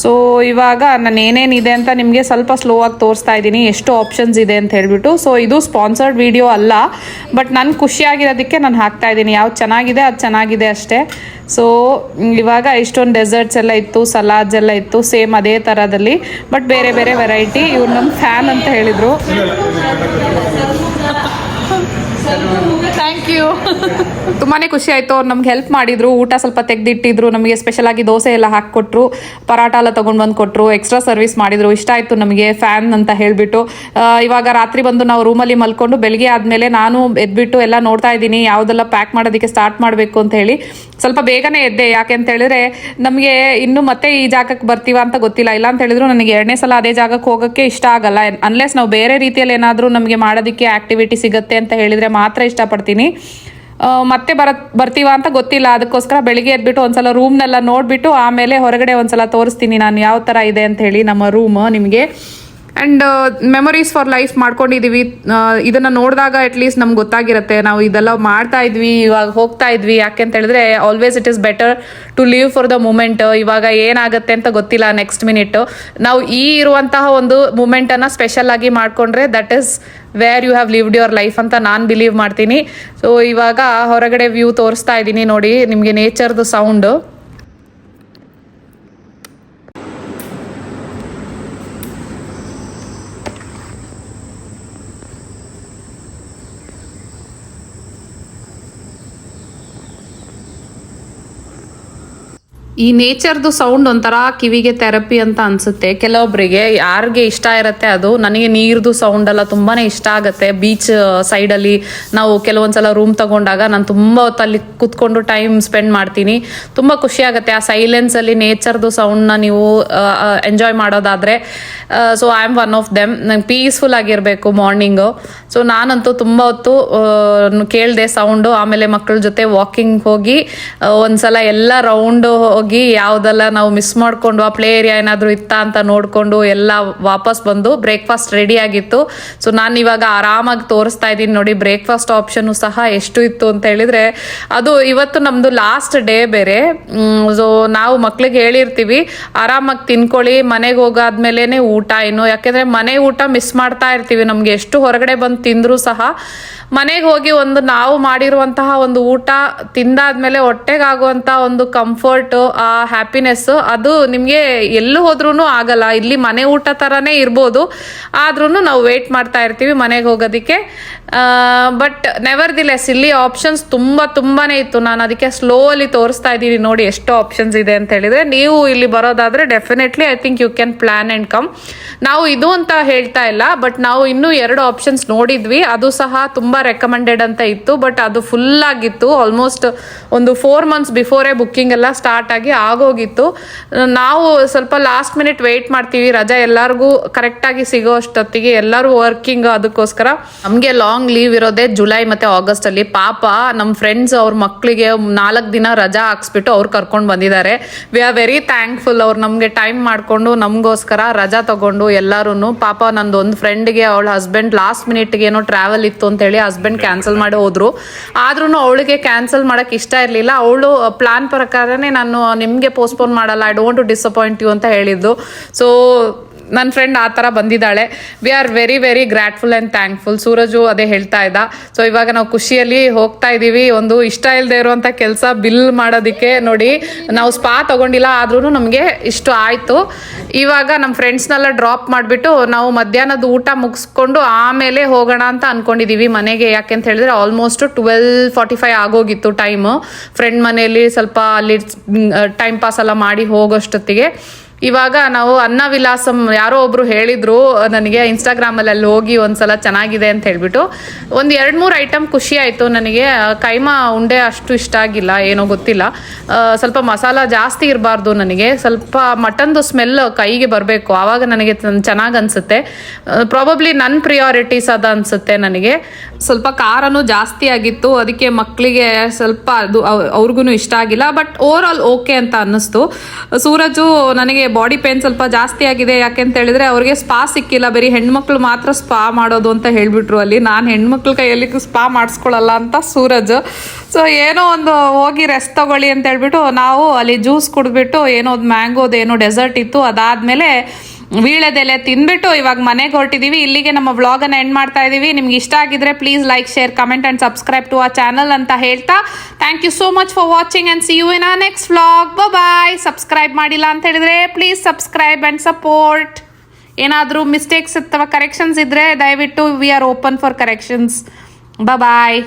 ಸೊ ಇವಾಗ ನಾನು ಏನೇನಿದೆ ಅಂತ ನಿಮಗೆ ಸ್ವಲ್ಪ ಸ್ಲೋ ಆಗಿ ತೋರಿಸ್ತಾ ಇದ್ದೀನಿ. ಎಷ್ಟು ಆಪ್ಷನ್ಸ್ ಇದೆ ಅಂತ ಹೇಳ್ಬಿಟ್ಟು. ಸೊ ಇದು ಸ್ಪಾನ್ಸರ್ಡ್ ವಿಡಿಯೋ ಅಲ್ಲ. ಬಟ್ ನಾನು ಖುಷಿಯಾಗಿರೋದಕ್ಕೆ ನಾನು ಹಾಕ್ತಾ ಇದ್ದೀನಿ. ಯಾವ್ದು ಚೆನ್ನಾಗಿದೆ ಅದು ಚೆನ್ನಾಗಿದೆ ಅಷ್ಟೇ. ಸೊ ಇವಾಗ ಇಷ್ಟೊಂದು ಡೆಸರ್ಟ್ಸ್ ಎಲ್ಲ ಇತ್ತು ಸಲಾಡ್ಸ್ ಎಲ್ಲ ಇತ್ತು ಸೇಮ್ ಅದೇ ಥರದಲ್ಲಿ ಬಟ್ ಬೇರೆ ಬೇರೆ ವೆರೈಟಿ ಇವ್ರು ನಮ್ಮ ಫ್ಯಾನ್ ಅಂತ ಹೇಳಿದರು. ಥ್ಯಾಂಕ್ ಯು ತುಂಬಾನೇ ಖುಷಿ ಆಯ್ತು. ಅವ್ರು ನಮ್ಗೆ ಹೆಲ್ಪ್ ಮಾಡಿದ್ರು. ಊಟ ಸ್ವಲ್ಪ ತೆಗ್ದಿಟ್ಟಿದ್ರು. ನಮಗೆ ಸ್ಪೆಷಲ್ ಆಗಿ ದೋಸೆ ಎಲ್ಲ ಹಾಕೊಟ್ರು ಪರಾಟ ಎಲ್ಲ ತಗೊಂಡ್ ಬಂದು ಕೊಟ್ರು ಎಕ್ಸ್ಟ್ರಾ ಸರ್ವಿಸ್ ಮಾಡಿದ್ರು. ಇಷ್ಟ ಆಯ್ತು ನಮಗೆ ಫ್ಯಾನ್ ಅಂತ ಹೇಳ್ಬಿಟ್ಟು. ಇವಾಗ ರಾತ್ರಿ ಬಂದು ನಾವು ರೂಮಲ್ಲಿ ಮಲ್ಕೊಂಡು ಬೆಳಿಗ್ಗೆ ಆದ್ಮೇಲೆ ನಾನು ಎದ್ಬಿಟ್ಟು ಎಲ್ಲ ನೋಡ್ತಾ ಇದ್ದೀನಿ. ಯಾವ್ದೆಲ್ಲ ಪ್ಯಾಕ್ ಮಾಡೋದಕ್ಕೆ ಸ್ಟಾರ್ಟ್ ಮಾಡಬೇಕು ಅಂತ ಹೇಳಿ. ಸ್ವಲ್ಪ ಬೇಗನೆ ಎದ್ದೆ. ಯಾಕೆ ಅಂತ ಹೇಳಿದ್ರೆ, ನಮಗೆ ಇನ್ನು ಮತ್ತೆ ಈ ಜಾಗಕ್ಕೆ ಬರ್ತೀವ ಅಂತ ಗೊತ್ತಿಲ್ಲ. ಇಲ್ಲ ಅಂತ ಹೇಳಿದ್ರು ನನಗೆ ಎರಡನೇ ಸಲ ಅದೇ ಜಾಗಕ್ಕೆ ಹೋಗೋಕ್ಕೆ ಇಷ್ಟ ಆಗಲ್ಲ. ಅನ್ಲೆಸ್ ನಾವು ಬೇರೆ ರೀತಿಯಲ್ಲಿ ಏನಾದರೂ ನಮಗೆ ಮಾಡೋದಕ್ಕೆ ಆಕ್ಟಿವಿಟಿ ಸಿಗುತ್ತೆ ಅಂತ ಹೇಳಿದ್ರೆ ಮಾತ್ರ ಇಷ್ಟಪಡ್ತೀನಿ. ಆ, ಮತ್ತೆ ಬರ ಬರ್ತೀವ ಅಂತ ಗೊತ್ತಿಲ್ಲ. ಅದಕ್ಕೋಸ್ಕರ ಬೆಳಿಗ್ಗೆ ಎದ್ಬಿಟ್ಟು ಒಂದ್ಸಲ ರೂಮ್ನೆಲ್ಲ ನೋಡ್ಬಿಟ್ಟು ಆಮೇಲೆ ಹೊರಗಡೆ ಒಂದ್ಸಲ ತೋರಿಸ್ತೀನಿ ನಾನು ಯಾವ ಥರ ಇದೆ ಅಂತ ಹೇಳಿ ನಮ್ಮ ರೂಮ್ ನಿಮಗೆ. ಆ್ಯಂಡ್ ಮೆಮೊರೀಸ್ ಫಾರ್ ಲೈಫ್ ಮಾಡ್ಕೊಂಡಿದ್ದೀವಿ ಇದನ್ನು ನೋಡಿದಾಗ ಅಟ್ಲೀಸ್ಟ್ ನಮ್ಗೆ ಗೊತ್ತಾಗಿರುತ್ತೆ. ನಾವು ಇದೆಲ್ಲ ಮಾಡ್ತಾ ಇದ್ವಿ ಇವಾಗ ಹೋಗ್ತಾ ಇದ್ವಿ. ಯಾಕೆ ಅಂತ ಹೇಳಿದ್ರೆ always it is better to leave for the moment ಇವಾಗ ಏನಾಗುತ್ತೆ ಅಂತ ಗೊತ್ತಿಲ್ಲ ನೆಕ್ಸ್ಟ್ ಮಿನಿಟ್ ನಾವು ಈ ಇರುವಂತಹ ಒಂದು ಮೂಮೆಂಟನ್ನು ಸ್ಪೆಷಲ್ ಆಗಿ ಮಾಡಿಕೊಂಡ್ರೆ that is where you have lived your life ಅಂತ ನಾನು ಬಿಲೀವ್ ಮಾಡ್ತೀನಿ. ಸೊ ಇವಾಗ ಹೊರಗಡೆ ವ್ಯೂ ತೋರಿಸ್ತಾ ಇದ್ದೀನಿ ನೋಡಿ, ನಿಮಗೆ ನೇಚರ್ದು ಸೌಂಡು ಈ ನೇಚರ್ದು ಸೌಂಡ್ ಒಂಥರ ಕಿವಿಗೆ ಥೆರಪಿ ಅಂತ ಅನ್ಸುತ್ತೆ. ಕೆಲವೊಬ್ಬರಿಗೆ ಯಾರಿಗೆ ಇಷ್ಟ ಇರುತ್ತೆ ಅದು, ನನಗೆ ನೀರ್ದು ಸೌಂಡ್ ಎಲ್ಲ ತುಂಬಾ ಇಷ್ಟ ಆಗುತ್ತೆ. ಬೀಚ್ ಸೈಡಲ್ಲಿ ನಾವು ಕೆಲವೊಂದ್ಸಲ ರೂಮ್ ತಗೊಂಡಾಗ ನಾನು ತುಂಬ ಹೊತ್ತು ಅಲ್ಲಿ ಕೂತ್ಕೊಂಡು ಟೈಮ್ ಸ್ಪೆಂಡ್ ಮಾಡ್ತೀನಿ. ತುಂಬ ಖುಷಿ ಆಗುತ್ತೆ. ಆ ಸೈಲೆನ್ಸಲ್ಲಿ ನೇಚರ್ದು ಸೌಂಡ್ನ ನೀವು ಎಂಜಾಯ್ ಮಾಡೋದಾದರೆ so I am one of them. ನಂಗೆ ಪೀಸ್ಫುಲ್ ಆಗಿರಬೇಕು ಮಾರ್ನಿಂಗು. ಸೊ ನಾನಂತೂ ತುಂಬ ಹೊತ್ತು ಕೇಳಿದೆ ಸೌಂಡು. ಆಮೇಲೆ ಮಕ್ಕಳ ಜೊತೆ ವಾಕಿಂಗ್ ಹೋಗಿ ಒಂದ್ಸಲ ಎಲ್ಲ ರೌಂಡ್ ಹೋಗಿ ಯಾವುದೆಲ್ಲ ನಾವು ಮಿಸ್ ಮಾಡ್ಕೊಂಡು ಆ ಪ್ಲೇ ಏರಿಯಾ ಏನಾದರೂ ಇತ್ತಾ ಅಂತ ನೋಡಿಕೊಂಡು ಎಲ್ಲ ವಾಪಸ್ ಬಂದು ಬ್ರೇಕ್ಫಾಸ್ಟ್ ರೆಡಿ ಆಗಿತ್ತು. ಸೊ ನಾನು ಇವಾಗ ಆರಾಮಾಗಿ ತೋರಿಸ್ತಾ ಇದ್ದೀನಿ ನೋಡಿ ಬ್ರೇಕ್ಫಾಸ್ಟ್ ಆಪ್ಷನ್ ಸಹ ಎಷ್ಟು ಇತ್ತು ಅಂತ ಹೇಳಿದ್ರೆ, ಅದು ಇವತ್ತು ನಮ್ಮದು ಲಾಸ್ಟ್ ಡೇ ಬೇರೆ. ಸೊ ನಾವು ಮಕ್ಳಿಗೆ ಹೇಳಿರ್ತೀವಿ, ಆರಾಮಾಗಿ ತಿನ್ಕೊಳ್ಳಿ, ಮನೆಗೆ ಹೋಗಾದ್ಮೇಲೆ ಊಟ ಏನು ಯಾಕೆಂದರೆ ಮನೆ ಊಟ ಮಿಸ್ ಮಾಡ್ತಾ ಇರ್ತೀವಿ ನಮಗೆ, ಎಷ್ಟು ಹೊರಗಡೆ ಬಂದು ತಿಂದರೂ ಸಹ. ಮನೆಗೆ ಹೋಗಿ ಒಂದು ನಾವು ಮಾಡಿರುವಂತಹ ಒಂದು ಊಟ ತಿಂದಾದ್ಮೇಲೆ ಹೊಟ್ಟೆಗಾಗುವಂಥ ಒಂದು ಕಂಫರ್ಟ್ ಆ ಹ್ಯಾಪಿನೆಸ್ ಅದು ನಿಮಗೆ ಎಲ್ಲೂ ಹೋದ್ರೂ ಆಗಲ್ಲ. ಇಲ್ಲಿ ಮನೆ ಊಟ ಥರನೇ ಇರ್ಬೋದು. ಆದ್ರೂ ನಾವು ವೇಟ್ ಮಾಡ್ತಾ ಇರ್ತೀವಿ ಮನೆಗೆ ಹೋಗೋದಕ್ಕೆ. ಬಟ್ ನೆವರ್ ದಿಲೆಸ್ ಇಲ್ಲಿ ಆಪ್ಷನ್ಸ್ ತುಂಬ ತುಂಬಾ ಇತ್ತು. ನಾನು ಅದಕ್ಕೆ ಸ್ಲೋಲಿ ತೋರಿಸ್ತಾ ಇದ್ದೀನಿ. ನೋಡಿ ಎಷ್ಟು ಆಪ್ಷನ್ಸ್ ಇದೆ ಅಂತ ಹೇಳಿದ್ರೆ, ನೀವು ಇಲ್ಲಿ ಬರೋದಾದ್ರೆ definitely I think you can plan and come ನಾವು ಇದು ಅಂತ ಹೇಳ್ತಾ ಇಲ್ಲ ಬಟ್ ನಾವು ಇನ್ನೂ ಎರಡು ಆಪ್ಷನ್ಸ್ ನೋಡಿದ್ವಿ. ಅದು ಸಹ ತುಂಬ ರೆಕಮೆಂಡೆಡ್ ಅಂತ ಇತ್ತು ಬಟ್ ಅದು ಫುಲ್ ಆಗಿತ್ತು. ಆಲ್ಮೋಸ್ಟ್ ಒಂದು ಫೋರ್ ಮಂತ್ಸ್ ಬಿಫೋರೇ ಬುಕ್ಕಿಂಗ್ ಎಲ್ಲ ಸ್ಟಾರ್ಟ್ ಆಗೋಗಿತ್ತು. ನಾವು ಸ್ವಲ್ಪ ಲಾಸ್ಟ್ ಮಿನಿಟ್ ವೆಯ್ಟ್ ಮಾಡ್ತೀವಿ. ರಜಾ ಎಲ್ಲರಿಗೂ ಕರೆಕ್ಟಾಗಿ ಸಿಗೋ ಅಷ್ಟೊತ್ತಿಗೆ ಎಲ್ಲರೂ ವರ್ಕಿಂಗ್ ಅದಕ್ಕೋಸ್ಕರ. ನಮಗೆ ಲಾಂಗ್ ಲೀವ್ ಇರೋದೇ ಜುಲೈ ಮತ್ತೆ ಆಗಸ್ಟ್ ಅಲ್ಲಿ. ಪಾಪ ನಮ್ಮ ಫ್ರೆಂಡ್ಸ್ ಅವ್ರ ಮಕ್ಕಳಿಗೆ ನಾಲ್ಕು ದಿನ ರಜಾ ಹಾಕ್ಸ್ಬಿಟ್ಟು ಅವ್ರು ಕರ್ಕೊಂಡು ಬಂದಿದ್ದಾರೆ. ವಿ ಆರ್ ವೆರಿ ಥ್ಯಾಂಕ್ಫುಲ್ ಅವ್ರು ನಮಗೆ ಟೈಮ್ ಮಾಡಿಕೊಂಡು ನಮಗೋಸ್ಕರ ರಜಾ ತಗೊಂಡು ಎಲ್ಲರೂ ಪಾಪ ನಂದು ಒಂದು ಫ್ರೆಂಡ್ಗೆ ಅವಳ ಹಸ್ಬೆಂಡ್ ಲಾಸ್ಟ್ ಮಿನಿಟ್ಗೆ ಏನೋ ಟ್ರಾವೆಲ್ ಇತ್ತು ಅಂತ ಹೇಳಿ ಹಸ್ಬೆಂಡ್ ಕ್ಯಾನ್ಸಲ್ ಮಾಡಿ ಹೋದ್ರು. ಆದ್ರೂ ಅವಳಿಗೆ ಕ್ಯಾನ್ಸಲ್ ಮಾಡಕ್ ಇಷ್ಟ ಇರಲಿಲ್ಲ. ಅವಳು ಪ್ಲಾನ್ ಪ್ರಕಾರನೇ ನಾನು ನಿಮಗೆ ಪೋಸ್ಟ್ಪೋನ್ ಮಾಡಲ್ಲ I don't to disappoint you ಅಂತ ಹೇಳಿದ್ದು. ಸೊ ನನ್ನ ಫ್ರೆಂಡ್ ಆ ಥರ ಬಂದಿದ್ದಾಳೆ. We are very very grateful and thankful Suraj ಅದೇ ಹೇಳ್ತಾ ಇದ್ದ. ಸೊ ಇವಾಗ ನಾವು ಖುಷಿಯಲ್ಲಿ ಹೋಗ್ತಾ ಇದ್ದೀವಿ ಒಂದು ಇಷ್ಟ ಇಲ್ಲದೆ ಇರುವಂಥ ಕೆಲಸ ಬಿಲ್ ಮಾಡೋದಕ್ಕೆ ನೋಡಿ, ನಾವು ಸ್ಪಾ ತಗೊಂಡಿಲ್ಲ ಆದ್ರೂ ನಮಗೆ ಇಷ್ಟು ಆಯಿತು. ಇವಾಗ ನಮ್ಮ ಫ್ರೆಂಡ್ಸ್ನೆಲ್ಲ ಡ್ರಾಪ್ ಮಾಡಿಬಿಟ್ಟು ನಾವು ಮಧ್ಯಾಹ್ನದ ಊಟ ಮುಗಿಸ್ಕೊಂಡು ಆಮೇಲೆ ಹೋಗೋಣ ಅಂತ ಅಂದ್ಕೊಂಡಿದ್ದೀವಿ ಮನೆಗೆ. ಯಾಕೆ ಅಂತ ಹೇಳಿದ್ರೆ ಆಲ್ಮೋಸ್ಟ್ ಟ್ವೆಲ್ ಫಾರ್ಟಿ ಫೈವ್ ಆಗೋಗಿತ್ತು ಟೈಮು ಫ್ರೆಂಡ್ ಮನೆಯಲ್ಲಿ ಸ್ವಲ್ಪ ಅಲ್ಲಿ ಟೈಮ್ ಪಾಸ್ ಎಲ್ಲ ಮಾಡಿ ಹೋಗೋಷ್ಟೊತ್ತಿಗೆ. ಇವಾಗ ನಾವು ಅನ್ನ ವಿಲಾಸಂ ಯಾರೋ ಒಬ್ರು ಹೇಳಿದ್ರು, ನನಗೆ ಇನ್ಸ್ಟಾಗ್ರಾಮಲ್ಲಿ ಅಲ್ಲಿ ಹೋಗಿ ಒಂದ್ಸಲ ಚೆನ್ನಾಗಿದೆ ಅಂತ ಹೇಳ್ಬಿಟ್ಟು. ಒಂದು ಎರಡು ಮೂರು ಐಟಮ್ ಖುಷಿ ಆಯ್ತು ನನಗೆ. ಕೈಮಾ ಉಂಡೆ ಅಷ್ಟು ಇಷ್ಟ ಆಗಿಲ್ಲ, ಏನೋ ಗೊತ್ತಿಲ್ಲ. ಸ್ವಲ್ಪ ಮಸಾಲ ಜಾಸ್ತಿ ಇರಬಾರ್ದು ನನಗೆ. ಸ್ವಲ್ಪ ಮಟನ್ದು ಸ್ಮೆಲ್ ಕೈಗೆ ಬರಬೇಕು, ಆವಾಗ ನನಗೆ ಚೆನ್ನಾಗಿ ಅನಿಸುತ್ತೆ. ಪ್ರಾಬಬ್ಲಿ ನನ್ನ ಪ್ರಿಯಾರಿಟೀಸ್ ಅದ ಅನ್ಸುತ್ತೆ ನನಗೆ. ಸ್ವಲ್ಪ ಖಾರನೂ ಜಾಸ್ತಿ ಆಗಿತ್ತು, ಅದಕ್ಕೆ ಮಕ್ಕಳಿಗೆ ಸ್ವಲ್ಪ ಅದು ಅವ್ರಿಗೂ ಇಷ್ಟ ಆಗಿಲ್ಲ ಬಟ್ ಓವರ್ ಆಲ್ ಓಕೆ ಅಂತ ಅನ್ನಿಸ್ತು. ಸೂರಜು ನನಗೆ ಬಾಡಿ ಪೇನ್ ಸ್ವಲ್ಪ ಜಾಸ್ತಿ ಆಗಿದೆ. ಯಾಕೆ ಅಂತ ಹೇಳಿದ್ರೆ ಅವ್ರಿಗೆ ಸ್ಪಾ ಸಿಕ್ಕಿಲ್ಲ. ಬರೀ ಹೆಣ್ಮಕ್ಳು ಮಾತ್ರ ಸ್ಪಾ ಮಾಡೋದು ಅಂತ ಹೇಳಿಬಿಟ್ರು ಅಲ್ಲಿ. ನಾನು ಹೆಣ್ಮಕ್ಳ ಕೈಯಲ್ಲಿ ಸ್ಪಾ ಮಾಡಿಸ್ಕೊಳ್ಳಲ್ಲ ಅಂತ ಸೂರಜ್. ಸೊ ಏನೋ ಒಂದು ಹೋಗಿ ರೆಸ್ಟ್ ತಗೊಳ್ಳಿ ಅಂತ ಹೇಳ್ಬಿಟ್ಟು ನಾವು ಅಲ್ಲಿ ಜ್ಯೂಸ್ ಕುಡಿದ್ಬಿಟ್ಟು ಏನೋ ಒಂದು ಮ್ಯಾಂಗೋದು ಏನೋ ಡೆಸರ್ಟ್ ಇತ್ತು. ಅದಾದ್ಮೇಲೆ ವೀಳ್ಯದೆಲೆ ತಿಂದ್ಬಿಟ್ಟು ಇವಾಗ ಮನೆಗೆ ಹೊರಟಿದೀವಿ. ಇಲ್ಲಿಗೆ ನಮ್ಮ ವ್ಲಾಗ್ ಅನ್ನ ಎಂಡ್ ಮಾಡ್ತಾ ಇದೀವಿ. ನಿಮ್ಗೆ ಇಷ್ಟ ಆಗಿದ್ರೆ please like share comment and subscribe to a channel ಅಂತ ಹೇಳ್ತಾ thank you so much for watching and see you in a next vlog bye subscribe ಮಾಡಿಲ್ಲ ಅಂತ ಹೇಳಿದ್ರೆ ಪ್ಲೀಸ್ ಸಬ್ಸ್ಕ್ರೈಬ್ ಅಂಡ್ ಸಪೋರ್ಟ್ ಏನಾದರೂ ಮಿಸ್ಟೇಕ್ಸ್ ಅಥವಾ ಕರೆಕ್ಷನ್ಸ್ ಇದ್ರೆ ದಯವಿಟ್ಟು we are open for corrections bye